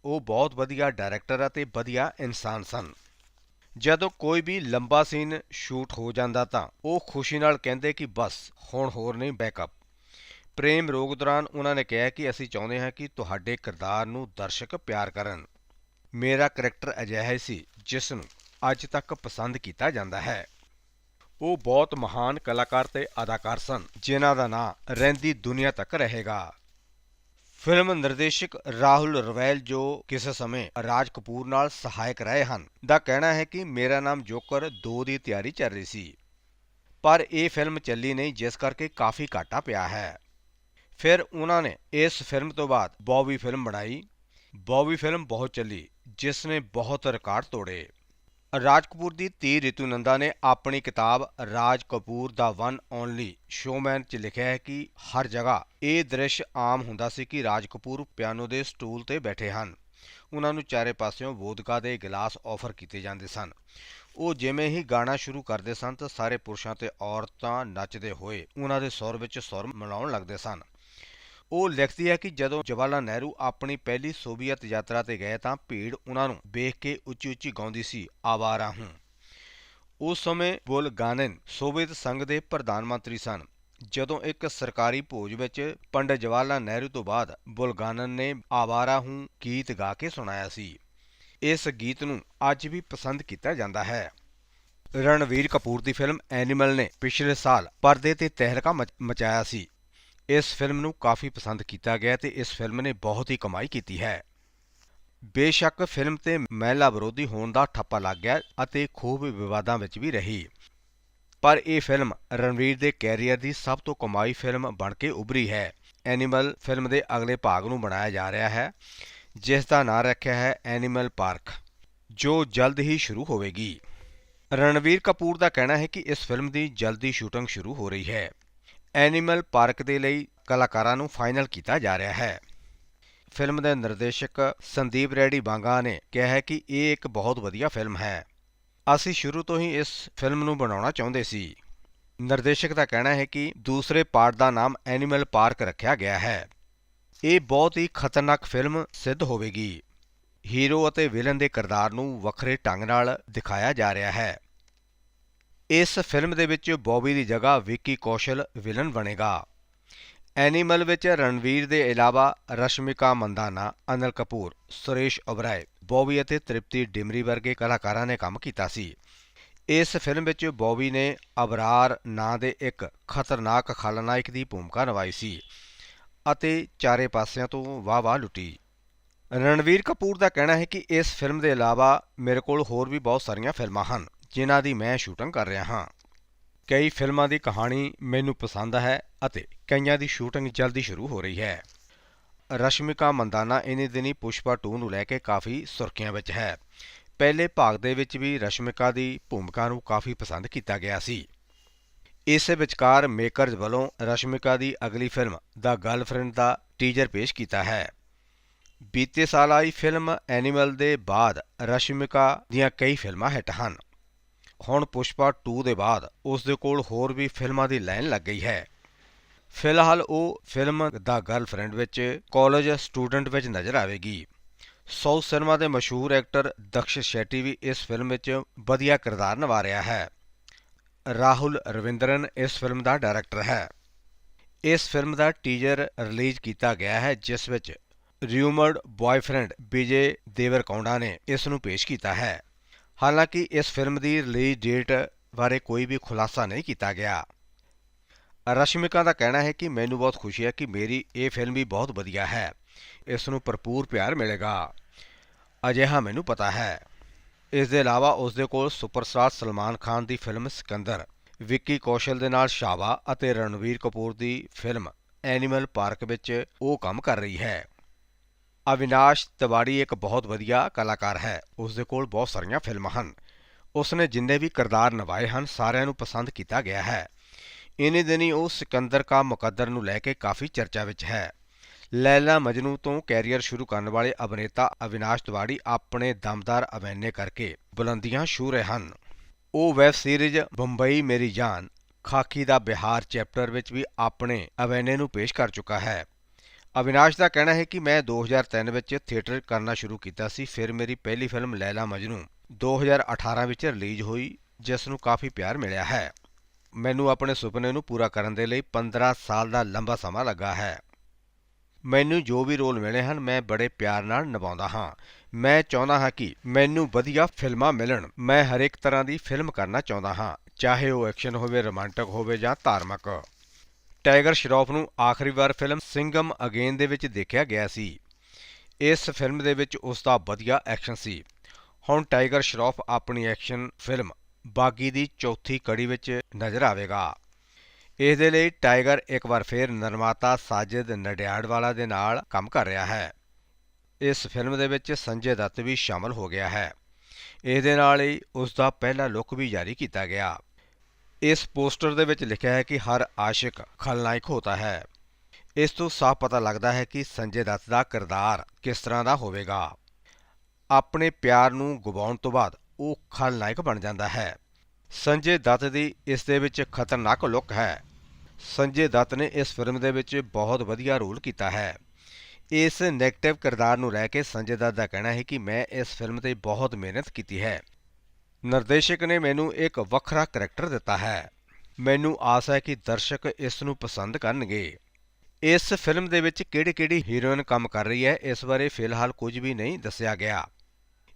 ਉਹ ਬਹੁਤ ਵਧੀਆ ਡਾਇਰੈਕਟਰ ਅਤੇ ਵਧੀਆ ਇਨਸਾਨ ਸਨ। ਜਦੋਂ ਕੋਈ ਵੀ ਲੰਬਾ ਸੀਨ ਸ਼ੂਟ ਹੋ ਜਾਂਦਾ ਤਾਂ ਉਹ ਖੁਸ਼ੀ ਨਾਲ ਕਹਿੰਦੇ ਕਿ ਬਸ ਹੁਣ ਹੋਰ ਨਹੀਂ ਬੈਕਅਪ। ਪ੍ਰੇਮ ਰੋਗ ਦੌਰਾਨ ਉਹਨਾਂ ਨੇ ਕਿਹਾ ਕਿ ਅਸੀਂ ਚਾਹੁੰਦੇ ਹਾਂ ਕਿ ਤੁਹਾਡੇ ਕਿਰਦਾਰ ਨੂੰ ਦਰਸ਼ਕ ਪਿਆਰ ਕਰਨ। ਮੇਰਾ ਕਰੈਕਟਰ ਅਜਿਹਾ ਸੀ, ਜਿਸ ਨੂੰ ਅੱਜ ਤੱਕ ਪਸੰਦ ਕੀਤਾ ਜਾਂਦਾ ਹੈ। ਉਹ ਬਹੁਤ ਮਹਾਨ ਕਲਾਕਾਰ ਤੇ ਅਦਾਕਾਰ ਸਨ, ਜਿਨ੍ਹਾਂ ਦਾ ਨਾਂ ਰਹਿੰਦੀ ਦੁਨੀਆ ਤੱਕ ਰਹੇਗਾ। ਫਿਲਮ ਨਿਰਦੇਸ਼ਕ ਰਾਹੁਲ ਰਵੈਲ ਜੋ ਕਿਸੇ ਸਮੇਂ ਰਾਜ ਕਪੂਰ ਨਾਲ ਸਹਾਇਕ ਰਹੇ ਹਨ, ਦਾ ਕਹਿਣਾ ਹੈ ਕਿ ਮੇਰਾ ਨਾਮ ਜੋਕਰ 2 ਦੀ ਤਿਆਰੀ ਚੱਲ ਰਹੀ ਸੀ। ਪਰ ਇਹ ਫਿਲਮ ਚੱਲੀ ਨਹੀਂ, ਜਿਸ ਕਰਕੇ ਕਾਫੀ ਘਾਟਾ ਪਿਆ ਹੈ। ਫਿਰ ਉਹਨਾਂ ਨੇ ਇਸ ਫਿਲਮ ਤੋਂ ਬਾਅਦ ਬੌਬੀ ਫਿਲਮ ਬਣਾਈ। ਬੌਬੀ ਫਿਲਮ ਬਹੁਤ ਚੱਲੀ, ਜਿਸ ਨੇ ਬਹੁਤ ਰਿਕਾਰਡ ਤੋੜੇ। ਰਾਜ ਕਪੂਰ ਦੀ ਧੀ ਰਿਤੂ ਨੰਦਾ ਨੇ ਆਪਣੀ ਕਿਤਾਬ ਰਾਜ ਕਪੂਰ ਦਾ ਵਨ ਓਨਲੀ ਸ਼ੋਮੈਨ 'ਚ ਲਿਖਿਆ ਹੈ ਕਿ ਹਰ ਜਗ੍ਹਾ ਇਹ ਦ੍ਰਿਸ਼ ਆਮ ਹੁੰਦਾ ਸੀ ਕਿ ਰਾਜ ਕਪੂਰ ਪਿਆਨੋ ਦੇ ਸਟੂਲ ਤੇ ਬੈਠੇ ਹਨ। ਉਹਨਾਂ ਨੂੰ ਚਾਰੇ ਪਾਸਿਓਂ ਵੋਦਕਾ ਦੇ ਗਲਾਸ ਆਫਰ ਕੀਤੇ ਜਾਂਦੇ ਸਨ। ਉਹ ਜਿਵੇਂ ਹੀ ਗਾਣਾ ਸ਼ੁਰੂ ਕਰਦੇ ਸਨ ਤਾਂ ਸਾਰੇ ਪੁਰਸ਼ਾਂ ਤੇ ਔਰਤਾਂ ਨੱਚਦੇ ਹੋਏ ਉਹਨਾਂ ਦੇ ਸੁਰ ਵਿੱਚ ਸੁਰ ਮਿਲਾਉਣ ਲੱਗਦੇ ਸਨ। ਉਹ ਲਿਖਦੀ ਹੈ ਕਿ ਜਦੋਂ ਜਵਾਹਰਲਾਲ ਨਹਿਰੂ ਆਪਣੀ ਪਹਿਲੀ ਸੋਵੀਅਤ ਯਾਤਰਾ ਤੇ ਗਏ ਤਾਂ ਭੀੜ ਉਹਨਾਂ ਨੂੰ ਵੇਖ ਕੇ ਉੱਚੀ ਉੱਚੀ ਗਾਉਂਦੀ ਸੀ, ਆਵਾਰਾ ਹੂੰ। ਉਸ ਸਮੇਂ ਬੁਲਗਾਨਨ ਸੋਵੀਅਤ ਸੰਘ ਦੇ ਪ੍ਰਧਾਨ ਮੰਤਰੀ ਸਨ। ਜਦੋਂ ਇੱਕ ਸਰਕਾਰੀ ਭੋਜ ਵਿੱਚ ਪੰਡਿਤ ਜਵਾਹਰਲਾਲ ਨਹਿਰੂ ਤੋਂ ਬਾਅਦ ਬੁਲਗਾਨਨ ਨੇ ਆਵਾਰਾ ਹੂੰ ਗੀਤ ਗਾ ਕੇ ਸੁਣਾਇਆ ਸੀ। ਇਸ ਗੀਤ ਨੂੰ ਅੱਜ ਵੀ ਪਸੰਦ ਕੀਤਾ ਜਾਂਦਾ ਹੈ। ਰਣਵੀਰ ਕਪੂਰ ਦੀ ਫਿਲਮ ਐਨੀਮਲ ਨੇ ਪਿਛਲੇ ਸਾਲ ਪਰਦੇ ਤੇ ਤਹਿਲਕਾ ਮਚਾਇਆ ਸੀ। ਇਸ ਫਿਲਮ ਨੂੰ ਕਾਫੀ ਪਸੰਦ ਕੀਤਾ ਗਿਆ ਤੇ ਇਸ ਫਿਲਮ ਨੇ ਬਹੁਤ ਹੀ ਕਮਾਈ ਕੀਤੀ ਹੈ। ਬੇਸ਼ੱਕ ਫਿਲਮ ਤੇ ਮਹਿਲਾ ਵਿਰੋਧੀ ਹੋਣ ਦਾ ਠੱਪਾ ਲੱਗ ਗਿਆ ਅਤੇ ਖੂਬ ਵਿਵਾਦਾਂ ਵਿੱਚ ਵੀ ਰਹੀ। ਪਰ ਇਹ ਫਿਲਮ ਰਣਵੀਰ ਦੇ ਕੈਰੀਅਰ ਦੀ ਸਭ ਤੋਂ ਕਮਾਈ ਫਿਲਮ ਬਣ ਕੇ ਉਭਰੀ ਹੈ। ਐਨੀਮਲ ਫਿਲਮ ਦੇ ਅਗਲੇ ਭਾਗ ਨੂੰ ਬਣਾਇਆ ਜਾ ਰਿਹਾ ਹੈ, ਜਿਸ ਦਾ ਨਾਮ ਰੱਖਿਆ ਹੈ ਐਨੀਮਲ ਪਾਰਕ, ਜੋ ਜਲਦ ਹੀ ਸ਼ੁਰੂ ਹੋਵੇਗੀ। ਰਣਵੀਰ ਕਪੂਰ ਦਾ ਕਹਿਣਾ ਹੈ ਕਿ ਇਸ ਫਿਲਮ ਦੀ ਜਲਦੀ ਸ਼ੂਟਿੰਗ ਸ਼ੁਰੂ ਹੋ ਰਹੀ ਹੈ। ਐਨੀਮਲ ਪਾਰਕ ਦੇ ਲਈ ਕਲਾਕਾਰਾਂ ਨੂੰ ਫਾਈਨਲ ਕੀਤਾ ਜਾ ਰਿਹਾ ਹੈ। ਫਿਲਮ ਦੇ ਨਿਰਦੇਸ਼ਕ ਸੰਦੀਪ ਰੈਡੀ ਬਾਂਗਾ ਨੇ ਕਿਹਾ ਹੈ ਕਿ ਇਹ ਇੱਕ ਬਹੁਤ ਵਧੀਆ ਫਿਲਮ ਹੈ। ਅਸੀਂ ਸ਼ੁਰੂ ਤੋਂ ਹੀ ਇਸ ਫਿਲਮ ਨੂੰ ਬਣਾਉਣਾ ਚਾਹੁੰਦੇ ਸੀ। ਨਿਰਦੇਸ਼ਕ ਦਾ ਕਹਿਣਾ ਹੈ ਕਿ ਦੂਸਰੇ ਪਾਰਟ ਦਾ ਨਾਮ ਐਨੀਮਲ ਪਾਰਕ ਰੱਖਿਆ ਗਿਆ ਹੈ। ਇਹ ਬਹੁਤ ਹੀ ਖਤਰਨਾਕ ਫਿਲਮ ਸਿੱਧ ਹੋਵੇਗੀ। ਹੀਰੋ ਅਤੇ ਵਿਲਨ ਦੇ ਕਿਰਦਾਰ ਨੂੰ ਵੱਖਰੇ ਢੰਗ ਨਾਲ ਦਿਖਾਇਆ ਜਾ ਰਿਹਾ ਹੈ। ਇਸ ਫਿਲਮ ਦੇ ਵਿੱਚ ਬੌਬੀ ਦੀ ਜਗ੍ਹਾ ਵਿੱਕੀ ਕੌਸ਼ਲ ਵਿਲਨ ਬਣੇਗਾ। ਐਨੀਮਲ ਵਿੱਚ ਰਣਵੀਰ ਦੇ ਇਲਾਵਾ ਰਸ਼ਮਿਕਾ ਮੰਦਾਨਾ, ਅਨਿਲ ਕਪੂਰ, ਸੁਰੇਸ਼ ਓਬਰਾਏ, ਬੌਬੀ ਅਤੇ ਤ੍ਰਿਪਤੀ ਡਿਮਰੀ ਵਰਗੇ ਕਲਾਕਾਰਾਂ ਨੇ ਕੰਮ ਕੀਤਾ ਸੀ। ਇਸ ਫਿਲਮ ਵਿੱਚ ਬੌਬੀ ਨੇ ਅਬਰਾਰ ਨਾਂ ਦੇ ਇੱਕ ਖਤਰਨਾਕ ਖਲਨਾਇਕ ਦੀ ਭੂਮਿਕਾ ਨਿਭਾਈ ਸੀ ਅਤੇ ਚਾਰੇ ਪਾਸਿਆਂ ਤੋਂ ਵਾਹ-ਵਾਹ ਲੁੱਟੀ। ਰਣਵੀਰ ਕਪੂਰ ਦਾ ਕਹਿਣਾ ਹੈ ਕਿ ਇਸ ਫਿਲਮ ਦੇ ਇਲਾਵਾ ਮੇਰੇ ਕੋਲ ਹੋਰ ਵੀ ਬਹੁਤ ਸਾਰੀਆਂ ਫਿਲਮਾਂ ਹਨ। ਜਿਨ੍ਹਾਂ ਦੀ ਮੈਂ ਸ਼ੂਟਿੰਗ ਕਰ ਰਿਹਾ ਹਾਂ। ਕਈ ਫਿਲਮਾਂ ਦੀ ਕਹਾਣੀ ਮੈਨੂੰ ਪਸੰਦ ਹੈ ਅਤੇ ਕਈਆਂ ਦੀ ਸ਼ੂਟਿੰਗ ਜਲਦੀ ਸ਼ੁਰੂ ਹੋ ਰਹੀ ਹੈ। ਰਸ਼ਮਿਕਾ ਮੰਦਾਨਾ ਇਨੀ ਦਿਨੀ ਪੁਸ਼ਪਾ 2 ਨੂੰ ਲੈ ਕੇ ਕਾਫੀ ਸੁਰਖੀਆਂ ਵਿੱਚ ਹੈ। ਪਹਿਲੇ ਭਾਗ ਦੇ ਵਿੱਚ ਵੀ ਰਸ਼ਮਿਕਾ ਦੀ ਭੂਮਿਕਾ ਨੂੰ ਕਾਫੀ ਪਸੰਦ ਕੀਤਾ ਗਿਆ ਸੀ। ਇਸੇ ਵਿਚਕਾਰ ਮੇਕਰਜ਼ ਵੱਲੋਂ ਰਸ਼ਮਿਕਾ ਦੀ ਅਗਲੀ ਫਿਲਮ ਦਾ ਗਰਲਫ੍ਰੈਂਡ ਦਾ ਟੀਜ਼ਰ ਪੇਸ਼ ਕੀਤਾ ਹੈ। ਬੀਤੇ ਸਾਲ ਆਈ ਫਿਲਮ ਐਨੀਮਲ ਦੇ ਬਾਅਦ ਰਸ਼ਮਿਕਾ ਦੀਆਂ ਕਈ ਫਿਲਮਾਂ ਹਿੱਟ ਹਨ। ਹੁਣ ਪੁਸ਼ਪਾ 2 ਦੇ ਬਾਅਦ ਉਸ ਦੇ ਕੋਲ ਹੋਰ ਵੀ ਫਿਲਮਾਂ ਦੀ ਲਾਈਨ ਲੱਗ ਗਈ ਹੈ। ਫਿਲਹਾਲ ਉਹ ਫਿਲਮ ਦਾ ਗਰਲਫ੍ਰੈਂਡ ਵਿੱਚ ਕਾਲਜ ਸਟੂਡੈਂਟ ਵਿੱਚ ਨਜ਼ਰ ਆਵੇਗੀ। ਸਾਊਥ ਸਿਨੇਮਾ ਦੇ ਮਸ਼ਹੂਰ ਐਕਟਰ ਦਕਸ਼ ਸ਼ੈਟੀ ਵੀ ਇਸ ਫਿਲਮ ਵਿੱਚ ਵਧੀਆ ਕਿਰਦਾਰ ਨਿਭਾ ਰਿਹਾ ਹੈ। ਰਾਹੁਲ ਰਵਿੰਦਰਨ ਇਸ ਫਿਲਮ ਦਾ ਡਾਇਰੈਕਟਰ ਹੈ। ਇਸ ਫਿਲਮ ਦਾ ਟੀਜ਼ਰ ਰਿਲੀਜ਼ ਕੀਤਾ ਗਿਆ ਹੈ, ਜਿਸ ਵਿੱਚ ਰਿਊਮਰਡ ਬॉयਫ੍ਰੈਂਡ ਵਿਜੇ ਦੇਵਰਕੌਂਡਾ ਨੇ ਇਸ ਨੂੰ ਪੇਸ਼ ਕੀਤਾ ਹੈ। ਹਾਲਾਂਕਿ ਇਸ ਫਿਲਮ ਦੀ ਰਿਲੀਜ਼ ਡੇਟ ਬਾਰੇ ਕੋਈ ਵੀ ਖੁਲਾਸਾ ਨਹੀਂ ਕੀਤਾ ਗਿਆ। ਰਸ਼ਮਿਕਾ ਦਾ ਕਹਿਣਾ ਹੈ ਕਿ ਮੈਨੂੰ ਬਹੁਤ ਖੁਸ਼ੀ ਹੈ ਕਿ ਮੇਰੀ ਇਹ ਫਿਲਮ ਵੀ ਬਹੁਤ ਵਧੀਆ ਹੈ। ਇਸ ਨੂੰ ਭਰਪੂਰ ਪਿਆਰ ਮਿਲੇਗਾ। ਅਜਿਹਾ ਮੈਨੂੰ ਪਤਾ ਹੈ। ਇਸ ਦੇ ਇਲਾਵਾ ਉਸ ਦੇ ਕੋਲ ਸੁਪਰਸਟਾਰ ਸਲਮਾਨ ਖਾਨ ਦੀ ਫਿਲਮ ਸਿਕੰਦਰ, ਵਿੱਕੀ ਕੌਸ਼ਲ ਦੇ ਨਾਲ ਸ਼ਾਵਾ ਅਤੇ ਰਣਵੀਰ ਕਪੂਰ ਦੀ ਫਿਲਮ ਐਨੀਮਲ ਪਾਰਕ ਵਿੱਚ ਉਹ ਕੰਮ ਕਰ ਰਹੀ ਹੈ। ਅਵਿਨਾਸ਼ ਤਿਵਾੜੀ ਇੱਕ ਬਹੁਤ ਵਧੀਆ ਕਲਾਕਾਰ ਹੈ। ਉਸ ਦੇ ਕੋਲ ਬਹੁਤ ਸਾਰੀਆਂ ਫਿਲਮਾਂ ਹਨ। ਉਸ ਨੇ ਜਿੰਨੇ ਵੀ ਕਿਰਦਾਰ ਨਿਭਾਏ ਹਨ, ਸਾਰਿਆਂ ਨੂੰ ਪਸੰਦ ਕੀਤਾ ਗਿਆ ਹੈ। ਇਨੇ ਦਿਨੀ ਉਹ ਸਿਕੰਦਰ ਕਾ ਮੁਕੱਦਰ ਨੂੰ ਲੈ ਕੇ ਕਾਫੀ ਚਰਚਾ ਵਿੱਚ ਹੈ। ਲੈਲਾ ਮਜਨੂ ਤੋਂ ਕੈਰੀਅਰ ਸ਼ੁਰੂ ਕਰਨ ਵਾਲੇ ਅਭਿਨੇਤਾ ਅਵਿਨਾਸ਼ ਤਿਵਾੜੀ ਆਪਣੇ ਦਮਦਾਰ ਅਭਿਨੈ ਕਰਕੇ ਬੁਲੰਦੀਆਂ ਛੂ ਰਹੇ ਹਨ। ਉਹ ਵੈਬ ਸੀਰੀਜ਼ ਬੰਬਈ ਮੇਰੀ ਜਾਨ, ਖਾਕੀ ਦਾ ਬਿਹਾਰ ਚੈਪਟਰ ਵਿੱਚ ਵੀ ਆਪਣੇ ਅਭਿਨੈ ਨੂੰ ਪੇਸ਼ ਕਰ ਚੁੱਕਾ ਹੈ। ਅਵਿਨਾਸ਼ ਦਾ ਕਹਿਣਾ ਹੈ ਕਿ ਮੈਂ 2003 ਵਿੱਚ ਥੀਏਟਰ ਕਰਨਾ ਸ਼ੁਰੂ ਕੀਤਾ ਸੀ, ਫਿਰ ਮੇਰੀ ਪਹਿਲੀ ਫਿਲਮ ਲੈਲਾ ਮਜਨੂ 2018 ਵਿੱਚ ਰਿਲੀਜ਼ ਹੋਈ, ਜਿਸ ਨੂੰ ਕਾਫੀ ਪਿਆਰ ਮਿਲਿਆ ਹੈ। ਮੈਨੂੰ ਆਪਣੇ ਸੁਪਨੇ ਨੂੰ ਪੂਰਾ ਕਰਨ ਦੇ ਲਈ 15 ਸਾਲ ਦਾ ਲੰਬਾ ਸਮਾਂ ਲੱਗਾ ਹੈ। ਮੈਨੂੰ ਜੋ ਵੀ ਰੋਲ ਮਿਲੇ ਹਨ, ਮੈਂ ਬੜੇ ਪਿਆਰ ਨਾਲ ਨਿਭਾਉਂਦਾ ਹਾਂ। ਮੈਂ ਚਾਹੁੰਦਾ ਹਾਂ ਕਿ ਮੈਨੂੰ ਵਧੀਆ ਫਿਲਮਾਂ ਮਿਲਣ। ਮੈਂ ਹਰੇਕ ਤਰ੍ਹਾਂ ਦੀ ਫਿਲਮ ਕਰਨਾ ਚਾਹੁੰਦਾ ਹਾਂ, ਚਾਹੇ ਉਹ ਐਕਸ਼ਨ ਹੋਵੇ, ਰੋਮਾਂਟਿਕ ਹੋਵੇ ਜਾਂ ਧਾਰਮਿਕ। ਟਾਈਗਰ ਸ਼ਰੋਫ ਨੂੰ ਆਖਰੀ ਵਾਰ ਫਿਲਮ ਸਿੰਗਮ ਅਗੇਨ ਦੇ ਵਿੱਚ ਦੇਖਿਆ ਗਿਆ ਸੀ। ਇਸ ਫਿਲਮ ਦੇ ਵਿੱਚ ਉਸ ਦਾ ਵਧੀਆ ਐਕਸ਼ਨ ਸੀ। ਹੁਣ ਟਾਈਗਰ ਸ਼ਰੋਫ ਆਪਣੀ ਐਕਸ਼ਨ ਫਿਲਮ ਬਾਗੀ ਦੀ ਚੌਥੀ ਕੜੀ ਵਿੱਚ ਨਜ਼ਰ ਆਵੇਗਾ। ਇਸ ਦੇ ਲਈ ਟਾਈਗਰ ਇੱਕ ਵਾਰ ਫਿਰ ਨਿਰਮਾਤਾ ਸਾਜਿਦ ਨਡਿਆੜਵਾਲਾ ਦੇ ਨਾਲ ਕੰਮ ਕਰ ਰਿਹਾ ਹੈ। ਇਸ ਫਿਲਮ ਦੇ ਵਿੱਚ ਸੰਜੇ ਦੱਤ ਵੀ ਸ਼ਾਮਲ ਹੋ ਗਿਆ ਹੈ। ਇਸ ਦੇ ਨਾਲ ਹੀ ਉਸ ਦਾ ਪਹਿਲਾ ਲੁੱਕ ਵੀ ਜਾਰੀ ਕੀਤਾ ਗਿਆ। ਇਸ ਪੋਸਟਰ ਦੇ ਵਿੱਚ ਲਿਖਿਆ ਹੈ ਕਿ ਹਰ ਆਸ਼ਿਕ ਖਲਨਾਇਕ ਹੁੰਦਾ ਹੈ। ਇਸ ਤੋਂ ਸਾਫ਼ ਪਤਾ ਲੱਗਦਾ ਹੈ ਕਿ ਸੰਜੇ ਦੱਤ ਦਾ ਕਿਰਦਾਰ ਕਿਸ ਤਰ੍ਹਾਂ ਦਾ ਹੋਵੇਗਾ। ਆਪਣੇ ਪਿਆਰ ਨੂੰ ਗਵਾਉਣ ਤੋਂ ਬਾਅਦ ਉਹ ਖਲਨਾਇਕ ਬਣ ਜਾਂਦਾ ਹੈ। ਸੰਜੇ ਦੱਤ ਦੀ ਇਸ ਦੇ ਵਿੱਚ ਖਤਰਨਾਕ ਲੁੱਕ ਹੈ। ਸੰਜੇ ਦੱਤ ਨੇ ਇਸ ਫਿਲਮ ਦੇ ਵਿੱਚ ਬਹੁਤ ਵਧੀਆ ਰੋਲ ਕੀਤਾ ਹੈ। ਇਸ ਨੈਗੇਟਿਵ ਕਿਰਦਾਰ ਨੂੰ ਲੈ ਕੇ ਸੰਜੇ ਦੱਤ ਦਾ ਕਹਿਣਾ ਹੈ ਕਿ ਮੈਂ ਇਸ ਫਿਲਮ ਤੇ ਬਹੁਤ ਮਿਹਨਤ ਕੀਤੀ ਹੈ। ਨਿਰਦੇਸ਼ਕ ਨੇ ਮੈਨੂੰ ਇੱਕ ਵੱਖਰਾ ਕਰੈਕਟਰ ਦਿੱਤਾ ਹੈ। ਮੈਨੂੰ ਆਸ ਹੈ ਕਿ ਦਰਸ਼ਕ ਇਸ ਨੂੰ ਪਸੰਦ ਕਰਨਗੇ। ਇਸ ਫਿਲਮ ਦੇ ਵਿੱਚ ਕਿਹੜੀ-ਕਿਹੜੀ ਹੀਰੋਇਨ ਕੰਮ ਕਰ ਰਹੀ ਹੈ, ਇਸ ਬਾਰੇ ਫਿਲਹਾਲ ਕੁਝ ਵੀ ਨਹੀਂ ਦੱਸਿਆ ਗਿਆ।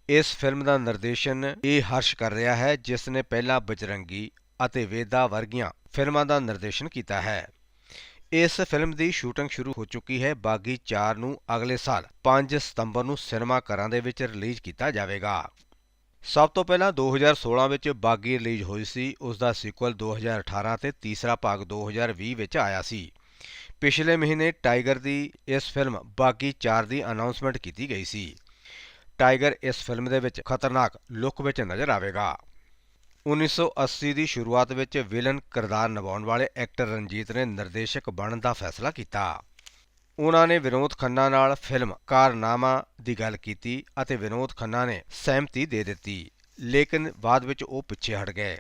ਇਸ ਫਿਲਮ ਦਾ ਨਿਰਦੇਸ਼ਨ ਇਹ ਹਰਸ਼ ਕਰ ਰਿਹਾ ਹੈ, ਜਿਸ ਨੇ ਪਹਿਲਾਂ ਬਜਰੰਗੀ ਅਤੇ ਵੇਦਾ ਵਰਗੀਆਂ ਫਿਲਮਾਂ ਦਾ ਨਿਰਦੇਸ਼ਨ ਕੀਤਾ ਹੈ। ਇਸ ਫਿਲਮ ਦੀ ਸ਼ੂਟਿੰਗ ਸ਼ੁਰੂ ਹੋ ਚੁੱਕੀ ਹੈ, ਬਾਗੀ 4 ਨੂੰ ਅਗਲੇ ਸਾਲ 5 ਸਤੰਬਰ ਨੂੰ ਸਿਨੇਮਾ ਘਰਾਂ ਦੇ ਵਿੱਚ ਰਿਲੀਜ਼ ਕੀਤਾ ਜਾਵੇਗਾ। ਸਭ ਤੋਂ ਪਹਿਲਾਂ 2016 ਵਿੱਚ ਬਾਗੀ ਰਿਲੀਜ਼ ਹੋਈ ਸੀ। ਉਸ ਦਾ ਸੀਕੁਅਲ 2018 ਤੇ ਤੀਸਰਾ ਭਾਗ 2020 ਵਿੱਚ ਆਇਆ ਸੀ। ਪਿਛਲੇ ਮਹੀਨੇ ਟਾਈਗਰ ਦੀ ਇਸ ਫਿਲਮ ਬਾਗੀ 4 ਦੀ ਅਨਾਉਂਸਮੈਂਟ ਕੀਤੀ ਗਈ ਸੀ। ਟਾਈਗਰ ਇਸ ਫਿਲਮ ਦੇ ਵਿੱਚ ਖਤਰਨਾਕ ਲੁੱਕ ਵਿੱਚ ਨਜ਼ਰ ਆਵੇਗਾ। 1980 ਦੀ ਸ਼ੁਰੂਆਤ ਵਿੱਚ ਵਿਲਨ ਕਿਰਦਾਰ ਨਿਭਾਉਣ ਵਾਲੇ ਐਕਟਰ ਰਣਜੀਤ ਨੇ ਨਿਰਦੇਸ਼ਕ ਬਣਨ ਦਾ ਫੈਸਲਾ ਕੀਤਾ। ਉਹਨਾਂ ਨੇ ਵਿਨੋਦ ਖੰਨਾ ਨਾਲ ਫਿਲਮ ਕਾਰਨਾਮਾ ਦੀ ਗੱਲ ਕੀਤੀ ਅਤੇ ਵਿਨੋਦ ਖੰਨਾ ਨੇ ਸਹਿਮਤੀ ਦੇ ਦਿੱਤੀ, ਲੇਕਿਨ ਬਾਅਦ ਵਿੱਚ ਉਹ ਪਿੱਛੇ ਹਟ ਗਏ,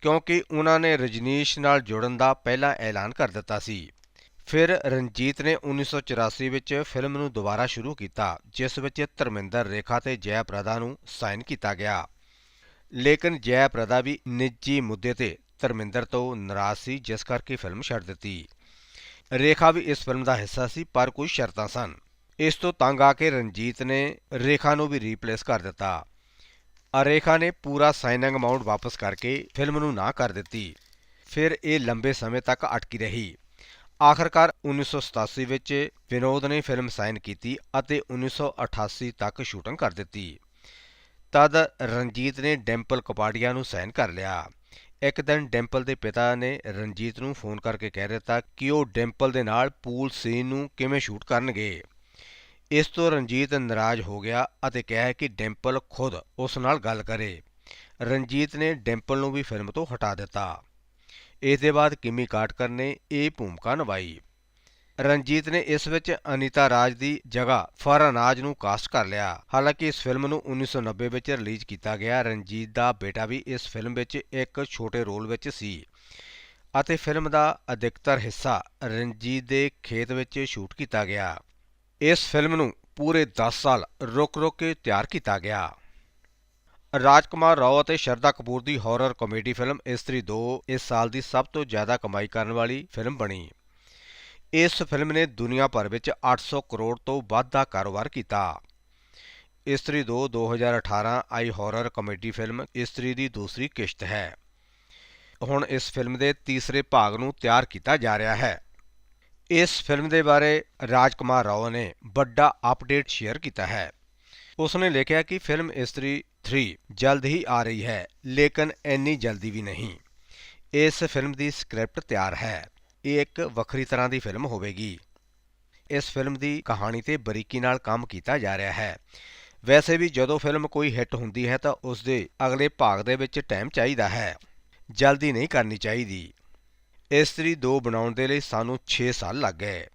ਕਿਉਂਕਿ ਉਹਨਾਂ ਨੇ ਰਜਨੀਸ਼ ਨਾਲ ਜੁੜਨ ਦਾ ਪਹਿਲਾਂ ਐਲਾਨ ਕਰ ਦਿੱਤਾ ਸੀ। ਫਿਰ ਰਣਜੀਤ ਨੇ 1984 ਵਿੱਚ ਫਿਲਮ ਨੂੰ ਦੁਬਾਰਾ ਸ਼ੁਰੂ ਕੀਤਾ, ਜਿਸ ਵਿੱਚ ਧਰਮਿੰਦਰ ਰੇਖਾ ਤੇ ਜੈ ਪ੍ਰਦਾ ਨੂੰ ਸਾਈਨ ਕੀਤਾ ਗਿਆ। ਲੇਕਿਨ ਜੈ ਪ੍ਰਦਾ ਵੀ ਨਿੱਜੀ ਮੁੱਦੇ ਤੇ ਧਰਮਿੰਦਰ ਤੋਂ ਨਾਰਾਜ਼ ਸੀ, ਜਿਸ ਕਰਕੇ ਫਿਲਮ ਛੱਡ ਦਿੱਤੀ। ਰੇਖਾ ਵੀ ਇਸ ਫਿਲਮ ਦਾ ਹਿੱਸਾ ਸੀ, ਪਰ ਕੁਝ ਸ਼ਰਤਾਂ ਸਨ। ਇਸ ਤੋਂ ਤੰਗ ਆ ਕੇ ਰਣਜੀਤ ਨੇ ਰੇਖਾ ਨੂੰ ਵੀ ਰੀਪਲੇਸ ਕਰ ਦਿੱਤਾ। ਅਰੇਖਾ ਨੇ ਪੂਰਾ ਸਾਈਨਿੰਗ ਅਮਾਉਂਟ ਵਾਪਸ ਕਰਕੇ ਫਿਲਮ ਨੂੰ ਨਾ ਕਰ ਦਿੱਤੀ। ਫਿਰ ਇਹ ਲੰਬੇ ਸਮੇਂ ਤੱਕ ਅਟਕੀ ਰਹੀ। ਆਖਰਕਾਰ 1987 ਵਿੱਚ ਵਿਨੋਦ ਨੇ ਫਿਲਮ ਸਾਈਨ ਕੀਤੀ ਅਤੇ 1988 ਤੱਕ ਸ਼ੂਟਿੰਗ ਕਰ ਦਿੱਤੀ। ਤਦ ਰਣਜੀਤ ਨੇ ਡੈਂਪਲ ਕਪਾੜੀਆ ਨੂੰ ਸਾਈਨ ਕਰ ਲਿਆ। ਇੱਕ ਦਿਨ ਡਿੰਪਲ ਦੇ ਪਿਤਾ ਨੇ ਰਣਜੀਤ ਨੂੰ ਫੋਨ ਕਰਕੇ ਕਹਿ ਦਿੱਤਾ ਕਿ ਉਹ ਡਿੰਪਲ ਦੇ ਨਾਲ ਪੂਲ ਸੀਨ ਨੂੰ ਕਿਵੇਂ ਸ਼ੂਟ ਕਰਨਗੇ। ਇਸ ਤੋਂ ਰਣਜੀਤ ਨਾਰਾਜ਼ ਹੋ ਗਿਆ ਅਤੇ ਕਿਹਾ ਕਿ ਡਿੰਪਲ ਖੁਦ ਉਸ ਨਾਲ ਗੱਲ ਕਰੇ। ਰਣਜੀਤ ਨੇ ਡਿੰਪਲ ਨੂੰ ਵੀ ਫਿਲਮ ਤੋਂ ਹਟਾ ਦਿੱਤਾ। ਇਸ ਦੇ ਬਾਅਦ ਕਿਮੀ ਕਾਟਕਰ ਨੇ ਇਹ ਭੂਮਿਕਾ ਨਿਭਾਈ। ਰਣਜੀਤ ਨੇ ਇਸ ਵਿੱਚ ਅਨੀਤਾ ਰਾਜ ਦੀ ਜਗ੍ਹਾ ਫਰਨਾਜ ਨੂੰ ਕਾਸਟ ਕਰ ਲਿਆ। ਹਾਲਾਂਕਿ ਇਸ ਫਿਲਮ ਨੂੰ 1990 ਵਿੱਚ ਰਿਲੀਜ਼ ਕੀਤਾ ਗਿਆ। ਰਣਜੀਤ ਦਾ ਬੇਟਾ ਵੀ ਇਸ ਫਿਲਮ ਵਿੱਚ ਇੱਕ ਛੋਟੇ ਰੋਲ ਵਿੱਚ ਸੀ ਅਤੇ ਫਿਲਮ ਦਾ ਅਧਿਕਤਰ ਹਿੱਸਾ ਰਣਜੀਤ ਦੇ ਖੇਤ ਵਿੱਚ ਸ਼ੂਟ ਕੀਤਾ ਗਿਆ। ਇਸ ਫਿਲਮ ਨੂੰ ਪੂਰੇ 10 ਸਾਲ ਰੁਕ-ਰੁਕ ਕੇ ਤਿਆਰ ਕੀਤਾ ਗਿਆ। ਰਾਜਕੁਮਾਰ ਰਾਓ ਅਤੇ ਸ਼ਰਦਾ ਕਪੂਰ ਦੀ ਹਾਰਰ ਕਾਮੇਡੀ ਫਿਲਮ ਇਸਤਰੀ 2 ਇਸ ਸਾਲ ਦੀ ਸਭ ਤੋਂ ਜ਼ਿਆਦਾ ਕਮਾਈ ਕਰਨ ਵਾਲੀ ਫਿਲਮ ਬਣੀ। ਇਸ ਫਿਲਮ ਨੇ ਦੁਨੀਆ ਭਰ ਵਿੱਚ 800 ਕਰੋੜ ਤੋਂ ਵੱਧ ਦਾ ਕਾਰੋਬਾਰ ਕੀਤਾ। ਇਸਤਰੀ 2 2018 ਆਈ ਹਾਰਰ ਕਮੇਡੀ ਫਿਲਮ ਇਸਤਰੀ ਦੀ ਦੂਸਰੀ ਕਿਸ਼ਤ ਹੈ। ਹੁਣ ਇਸ ਫਿਲਮ ਦੇ ਤੀਸਰੇ ਭਾਗ ਨੂੰ ਤਿਆਰ ਕੀਤਾ ਜਾ ਰਿਹਾ ਹੈ। ਇਸ ਫਿਲਮ ਦੇ ਬਾਰੇ ਰਾਜਕੁਮਾਰ ਰਾਓ ਨੇ ਵੱਡਾ ਅਪਡੇਟ ਸ਼ੇਅਰ ਕੀਤਾ ਹੈ। ਉਸ ਨੇ ਲਿਖਿਆ ਕਿ ਫਿਲਮ ਇਸਤਰੀ 3 ਜਲਦ ਹੀ ਆ ਰਹੀ ਹੈ, ਲੇਕਿਨ ਇੰਨੀ ਜਲਦੀ ਵੀ ਨਹੀਂ। ਇਸ ਫਿਲਮ ਦੀ ਸਕ੍ਰਿਪਟ ਤਿਆਰ ਹੈ। ਇਹ ਇੱਕ ਵੱਖਰੀ ਤਰ੍ਹਾਂ ਦੀ ਫਿਲਮ ਹੋਵੇਗੀ। ਇਸ ਫਿਲਮ ਦੀ ਕਹਾਣੀ ਤੇ ਬਰੀਕੀ ਨਾਲ ਕੰਮ ਕੀਤਾ ਜਾ ਰਿਹਾ ਹੈ। ਵੈਸੇ ਵੀ ਜਦੋਂ ਫਿਲਮ ਕੋਈ ਹਿੱਟ ਹੁੰਦੀ ਹੈ ਤਾਂ ਉਸ ਦੇ ਅਗਲੇ ਭਾਗ ਦੇ ਵਿੱਚ ਟਾਈਮ ਚਾਹੀਦਾ ਹੈ। ਜਲਦੀ ਨਹੀਂ ਕਰਨੀ ਚਾਹੀਦੀ। ਇਸਤਰੀ 2 ਬਣਾਉਣ ਦੇ ਲਈ ਸਾਨੂੰ 6 ਸਾਲ ਲੱਗ ਗਏ।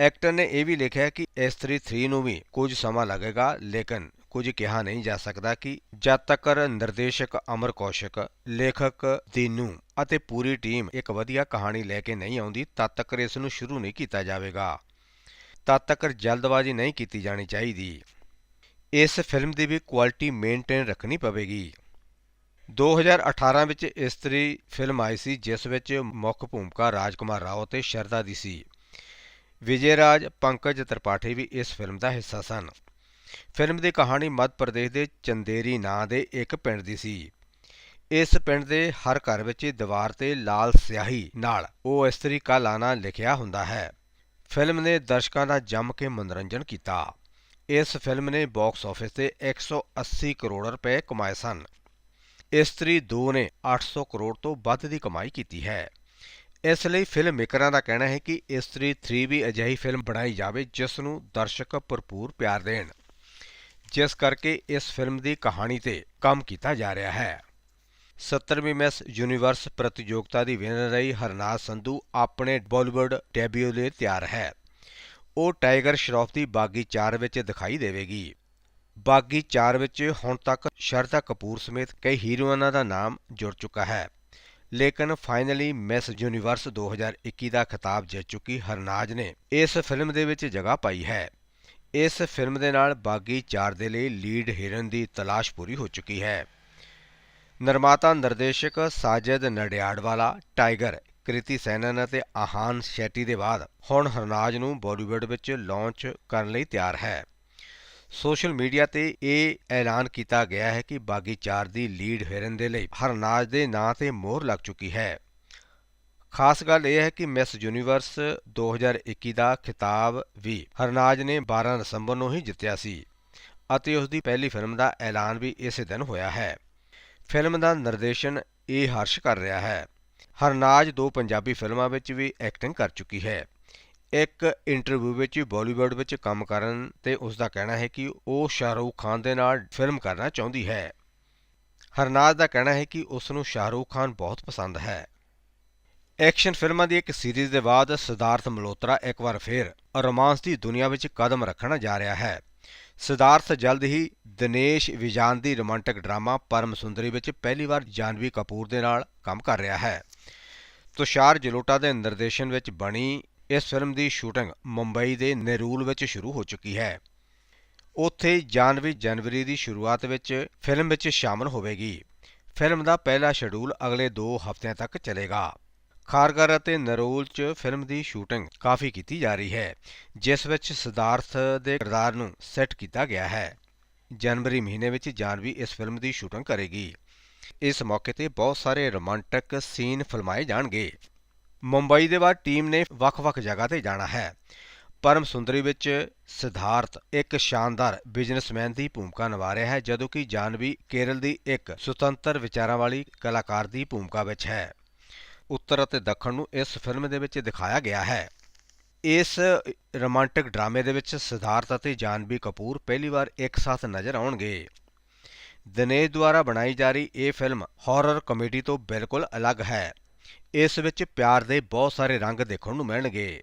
ਐਕਟਰ ਨੇ ਇਹ ਵੀ ਲਿਖਿਆ ਕਿ ਇਸਤਰੀ 3 ਨੂੰ ਵੀ ਕੁਝ ਸਮਾਂ ਲੱਗੇਗਾ, ਲੇਕਿਨ ਕੁਝ ਕਿਹਾ ਨਹੀਂ ਜਾ ਸਕਦਾ ਕਿ ਜਦ ਤੱਕ ਨਿਰਦੇਸ਼ਕ ਅਮਰ ਕੌਸ਼ਿਕ, ਲੇਖਕ ਦੀਨੂ ਅਤੇ ਪੂਰੀ ਟੀਮ ਇੱਕ ਵਧੀਆ ਕਹਾਣੀ ਲੈ ਕੇ ਨਹੀਂ ਆਉਂਦੀ, ਤਦ ਤੱਕ ਇਸ ਨੂੰ ਸ਼ੁਰੂ ਨਹੀਂ ਕੀਤਾ ਜਾਵੇਗਾ। ਤਦ ਤੱਕ ਜਲਦਬਾਜ਼ੀ ਨਹੀਂ ਕੀਤੀ ਜਾਣੀ ਚਾਹੀਦੀ। ਇਸ ਫਿਲਮ ਦੀ ਵੀ ਕੁਆਲਿਟੀ ਮੇਨਟੇਨ ਰੱਖਣੀ ਪਵੇਗੀ। 2018 ਵਿੱਚ ਇਸਤਰੀ ਫਿਲਮ ਆਈ ਸੀ, ਜਿਸ ਵਿੱਚ ਮੁੱਖ ਭੂਮਿਕਾ ਰਾਜਕੁਮਾਰ ਰਾਓ ਤੇ ਸ਼ਰਦਾ ਦੀ ਸੀ। ਵਿਜੇ ਰਾਜ, ਪੰਕਜ ਤ੍ਰਿਪਾਠੀ ਵੀ ਇਸ ਫਿਲਮ ਦਾ ਹਿੱਸਾ ਸਨ। ਫਿਲਮ ਦੀ ਕਹਾਣੀ ਮੱਧ ਪ੍ਰਦੇਸ਼ ਦੇ ਚੰਦੇਰੀ ਨਾਂ ਦੇ ਇੱਕ ਪਿੰਡ ਦੀ ਸੀ। ਇਸ ਪਿੰਡ ਦੇ ਹਰ ਘਰ ਵਿੱਚ ਦੀਵਾਰ ਤੇ ਲਾਲ ਸਿਆਹੀ ਨਾਲ ਉਹ ਇਸਤਰੀ ਕਾ ਲਾਣਾ ਲਿਖਿਆ ਹੁੰਦਾ ਹੈ। ਫਿਲਮ ਨੇ ਦਰਸ਼ਕਾਂ ਦਾ ਜੰਮ ਕੇ ਮਨੋਰੰਜਨ ਕੀਤਾ। ਇਸ ਫਿਲਮ ਨੇ ਬਾਕਸ ਆਫਿਸ ਤੇ 180 ਕਰੋੜ ਰੁਪਏ ਕਮਾਏ ਸਨ। ਇਸਤਰੀ 2 ਨੇ 800 ਕਰੋੜ ਤੋਂ ਵੱਧ ਦੀ ਕਮਾਈ ਕੀਤੀ ਹੈ। ਇਸ ਲਈ ਫਿਲਮ ਮੇਕਰਾਂ ਦਾ ਕਹਿਣਾ ਹੈ ਕਿ ਇਸਤਰੀ 3 ਵੀ ਅਜਿਹੀ ਫਿਲਮ ਬਣਾਈ ਜਾਵੇ ਜਿਸ ਨੂੰ ਦਰਸ਼ਕ ਭਰਪੂਰ ਪਿਆਰ ਦੇਣ। ਜਿਸ ਕਰਕੇ ਇਸ ਫਿਲਮ ਦੀ ਕਹਾਣੀ ਤੇ ਕੰਮ ਕੀਤਾ ਜਾ ਰਿਹਾ ਹੈ। 70ਵੀਂ ਮਿਸ ਯੂਨੀਵਰਸ ਪ੍ਰਤੀਯੋਗਤਾ ਦੀ ਵਿਨਰ ਰਹੀ ਹਰਨਾਜ ਸੰਧੂ ਆਪਣੇ ਬਾਲੀਵੁੱਡ ਡੈਬਿਊ ਲਈ ਤਿਆਰ ਹੈ। ਉਹ ਟਾਈਗਰ ਸ਼ਰੋਫ ਦੀ ਬਾਗੀ 4 ਵਿੱਚ ਦਿਖਾਈ ਦੇਵੇਗੀ। ਬਾਗੀ 4 ਵਿੱਚ ਹੁਣ ਤੱਕ ਸ਼ਰਦਾ ਕਪੂਰ ਸਮੇਤ ਕਈ ਹੀਰੋਇਨਾਂ ਦਾ ਨਾਮ ਜੁੜ ਚੁੱਕਾ ਹੈ। ਲੇਕਿਨ ਫਾਈਨਲੀ ਮਿਸ ਯੂਨੀਵਰਸ 2021 ਦਾ ਖਿਤਾਬ ਜਿੱਤ ਚੁੱਕੀ ਹਰਨਾਜ ਨੇ ਇਸ ਫਿਲਮ ਦੇ ਵਿੱਚ ਜਗ੍ਹਾ ਪਾਈ ਹੈ। ਇਸ ਫਿਲਮ ਦੇ ਨਾਲ ਬਾਗੀ 4 ਦੇ ਲਈ ਲੀਡ ਹੀਰੋਇਨ ਦੀ ਤਲਾਸ਼ ਪੂਰੀ ਹੋ ਚੁੱਕੀ ਹੈ। ਨਿਰਮਾਤਾ, ਨਿਰਦੇਸ਼ਕ ਸਾਜਦ ਨਡਿਆੜਵਾਲਾ, ਟਾਈਗਰ, ਕ੍ਰਿਤੀ ਸੈਨਨ ਅਤੇ ਆਹਾਨ ਸ਼ੈਟੀ ਦੇ ਬਾਅਦ ਹੁਣ ਹਰਨਾਜ ਨੂੰ ਬਾਲੀਵੁੱਡ ਵਿੱਚ ਲਾਂਚ ਕਰਨ ਲਈ ਤਿਆਰ ਹੈ। ਸੋਸ਼ਲ ਮੀਡੀਆ ਤੇ ਇਹ ਐਲਾਨ ਕੀਤਾ ਗਿਆ ਹੈ ਕਿ ਬਾਗੀ 4 ਦੀ ਲੀਡ ਹੀਰੋਇਨ ਦੇ ਲਈ ਹਰਨਾਜ ਦੇ ਨਾਂ ਤੇ ਮੋਹਰ ਲੱਗ ਚੁੱਕੀ ਹੈ। ਖਾਸ ਗੱਲ ਇਹ ਹੈ ਕਿ ਮਿਸ ਯੂਨੀਵਰਸ 2021 ਦਾ ਖਿਤਾਬ ਵੀ ਹਰਨਾਜ ਨੇ 12 ਦਸੰਬਰ ਨੂੰ ਹੀ ਜਿੱਤਿਆ ਸੀ ਅਤੇ ਉਸ ਦੀ ਪਹਿਲੀ ਫਿਲਮ ਦਾ ਐਲਾਨ ਵੀ ਇਸੇ ਦਿਨ ਹੋਇਆ ਹੈ। ਫਿਲਮ ਦਾ ਨਿਰਦੇਸ਼ਨ ਏ ਹਰਸ਼ ਕਰ ਰਿਹਾ ਹੈ। ਹਰਨਾਜ ਦੋ ਪੰਜਾਬੀ ਫਿਲਮਾਂ ਵਿੱਚ ਵੀ ਐਕਟਿੰਗ ਕਰ ਚੁੱਕੀ ਹੈ। ਇੱਕ ਇੰਟਰਵਿਊ ਵਿੱਚ ਬਾਲੀਵੁੱਡ ਵਿੱਚ ਕੰਮ ਕਰਨ ਤੇ ਉਸ ਦਾ ਕਹਿਣਾ ਹੈ ਕਿ ਉਹ ਸ਼ਾਹਰੂਖ ਖਾਨ ਦੇ ਨਾਲ ਫਿਲਮ ਕਰਨਾ ਚਾਹੁੰਦੀ ਹੈ। ਹਰਨਾਜ ਦਾ ਕਹਿਣਾ ਹੈ ਕਿ ਉਸ ਨੂੰ ਸ਼ਾਹਰੂਖ ਖਾਨ ਬਹੁਤ ਪਸੰਦ ਹੈ। ਐਕਸ਼ਨ ਫਿਲਮਾਂ ਦੀ ਇੱਕ ਸੀਰੀਜ਼ ਦੇ ਬਾਅਦ ਸਿਧਾਰਥ ਮਲਹੋਤਰਾ ਇੱਕ ਵਾਰ ਫੇਰ ਰੋਮਾਂਸ ਦੀ ਦੁਨੀਆ ਵਿੱਚ ਕਦਮ ਰੱਖਣ ਜਾ ਰਿਹਾ ਹੈ। ਸਿਧਾਰਥ ਜਲਦ ਹੀ ਦਿਨੇਸ਼ ਵਿਜਾਨ ਦੀ ਰੋਮਾਂਟਿਕ ਡਰਾਮਾ ਪਰਮ ਸੁੰਦਰੀ ਵਿੱਚ ਪਹਿਲੀ ਵਾਰ ਜਾਨਵੀ ਕਪੂਰ ਦੇ ਨਾਲ ਕੰਮ ਕਰ ਰਿਹਾ ਹੈ। ਤੁਸ਼ਾਰ ਜਲੋਟਾ ਦੇ ਨਿਰਦੇਸ਼ਨ ਵਿੱਚ ਬਣੀ ਇਸ ਫਿਲਮ ਦੀ ਸ਼ੂਟਿੰਗ ਮੁੰਬਈ ਦੇ ਨੇਰੂਲ ਵਿੱਚ ਸ਼ੁਰੂ ਹੋ ਚੁੱਕੀ ਹੈ। ਉੱਥੇ ਜਾਨਵੀ ਜਨਵਰੀ ਦੀ ਸ਼ੁਰੂਆਤ ਵਿੱਚ ਫਿਲਮ ਵਿੱਚ ਸ਼ਾਮਲ ਹੋਵੇਗੀ। ਫਿਲਮ ਦਾ ਪਹਿਲਾ ਸ਼ਡਿਊਲ ਅਗਲੇ 2 ਹਫ਼ਤਿਆਂ ਤੱਕ ਚੱਲੇਗਾ। ਖਾਰਗਰ ਅਤੇ ਨਰੋਲ 'ਚ ਫਿਲਮ ਦੀ ਸ਼ੂਟਿੰਗ ਕਾਫੀ ਕੀਤੀ ਜਾ ਰਹੀ ਹੈ, ਜਿਸ ਵਿੱਚ ਸਿਧਾਰਥ ਦੇ ਕਿਰਦਾਰ ਨੂੰ ਸੈੱਟ ਕੀਤਾ ਗਿਆ ਹੈ। ਜਨਵਰੀ ਮਹੀਨੇ ਵਿੱਚ ਜਾਨਵੀ ਇਸ ਫਿਲਮ ਦੀ ਸ਼ੂਟਿੰਗ ਕਰੇਗੀ। ਇਸ ਮੌਕੇ ਤੇ ਬਹੁਤ ਸਾਰੇ ਰੋਮਾਂਟਿਕ ਸੀਨ ਫਿਲਮਾਏ ਜਾਣਗੇ। ਮੁੰਬਈ ਦੇ ਬਾਅਦ ਟੀਮ ਨੇ ਵੱਖ-ਵੱਖ ਜਗ੍ਹਾ ਤੇ ਜਾਣਾ ਹੈ। ਪਰਮ ਸੁੰਦਰੀ ਵਿੱਚ ਸਿਧਾਰਥ ਇੱਕ ਸ਼ਾਨਦਾਰ ਬਿਜ਼ਨਸਮੈਨ ਦੀ ਭੂਮਿਕਾ ਨਿਭਾ ਰਿਹਾ ਹੈ, ਜਦੋਂ ਕਿ ਜਾਨਵੀ ਕੇਰਲ ਦੀ ਇੱਕ ਸੁਤੰਤਰ ਵਿਚਾਰਾਂ ਵਾਲੀ ਕਲਾਕਾਰ ਦੀ ਭੂਮਿਕਾ ਵਿੱਚ ਹੈ। ਉੱਤਰ ਅਤੇ ਦੱਖਣ ਨੂੰ ਇਸ ਫਿਲਮ ਦੇ ਵਿੱਚ ਦਿਖਾਇਆ ਗਿਆ ਹੈ। ਇਸ ਰੋਮਾਂਟਿਕ ਡਰਾਮੇ ਦੇ ਵਿੱਚ ਸਿਧਾਰਥ ਅਤੇ ਜਾਨਵੀ ਕਪੂਰ ਪਹਿਲੀ ਵਾਰ ਇੱਕ ਸਾਥ ਨਜ਼ਰ ਆਉਣਗੇ। ਦਿਨੇਸ਼ ਦੁਆਰਾ ਬਣਾਈ ਜਾ ਰਹੀ ਇਹ ਫਿਲਮ ਹਾਰਰ ਕਮੇਡੀ ਤੋਂ ਬਿਲਕੁਲ ਅਲੱਗ ਹੈ। ਇਸ ਵਿੱਚ ਪਿਆਰ ਦੇ ਬਹੁਤ ਸਾਰੇ ਰੰਗ ਦੇਖਣ ਨੂੰ ਮਿਲਣਗੇ।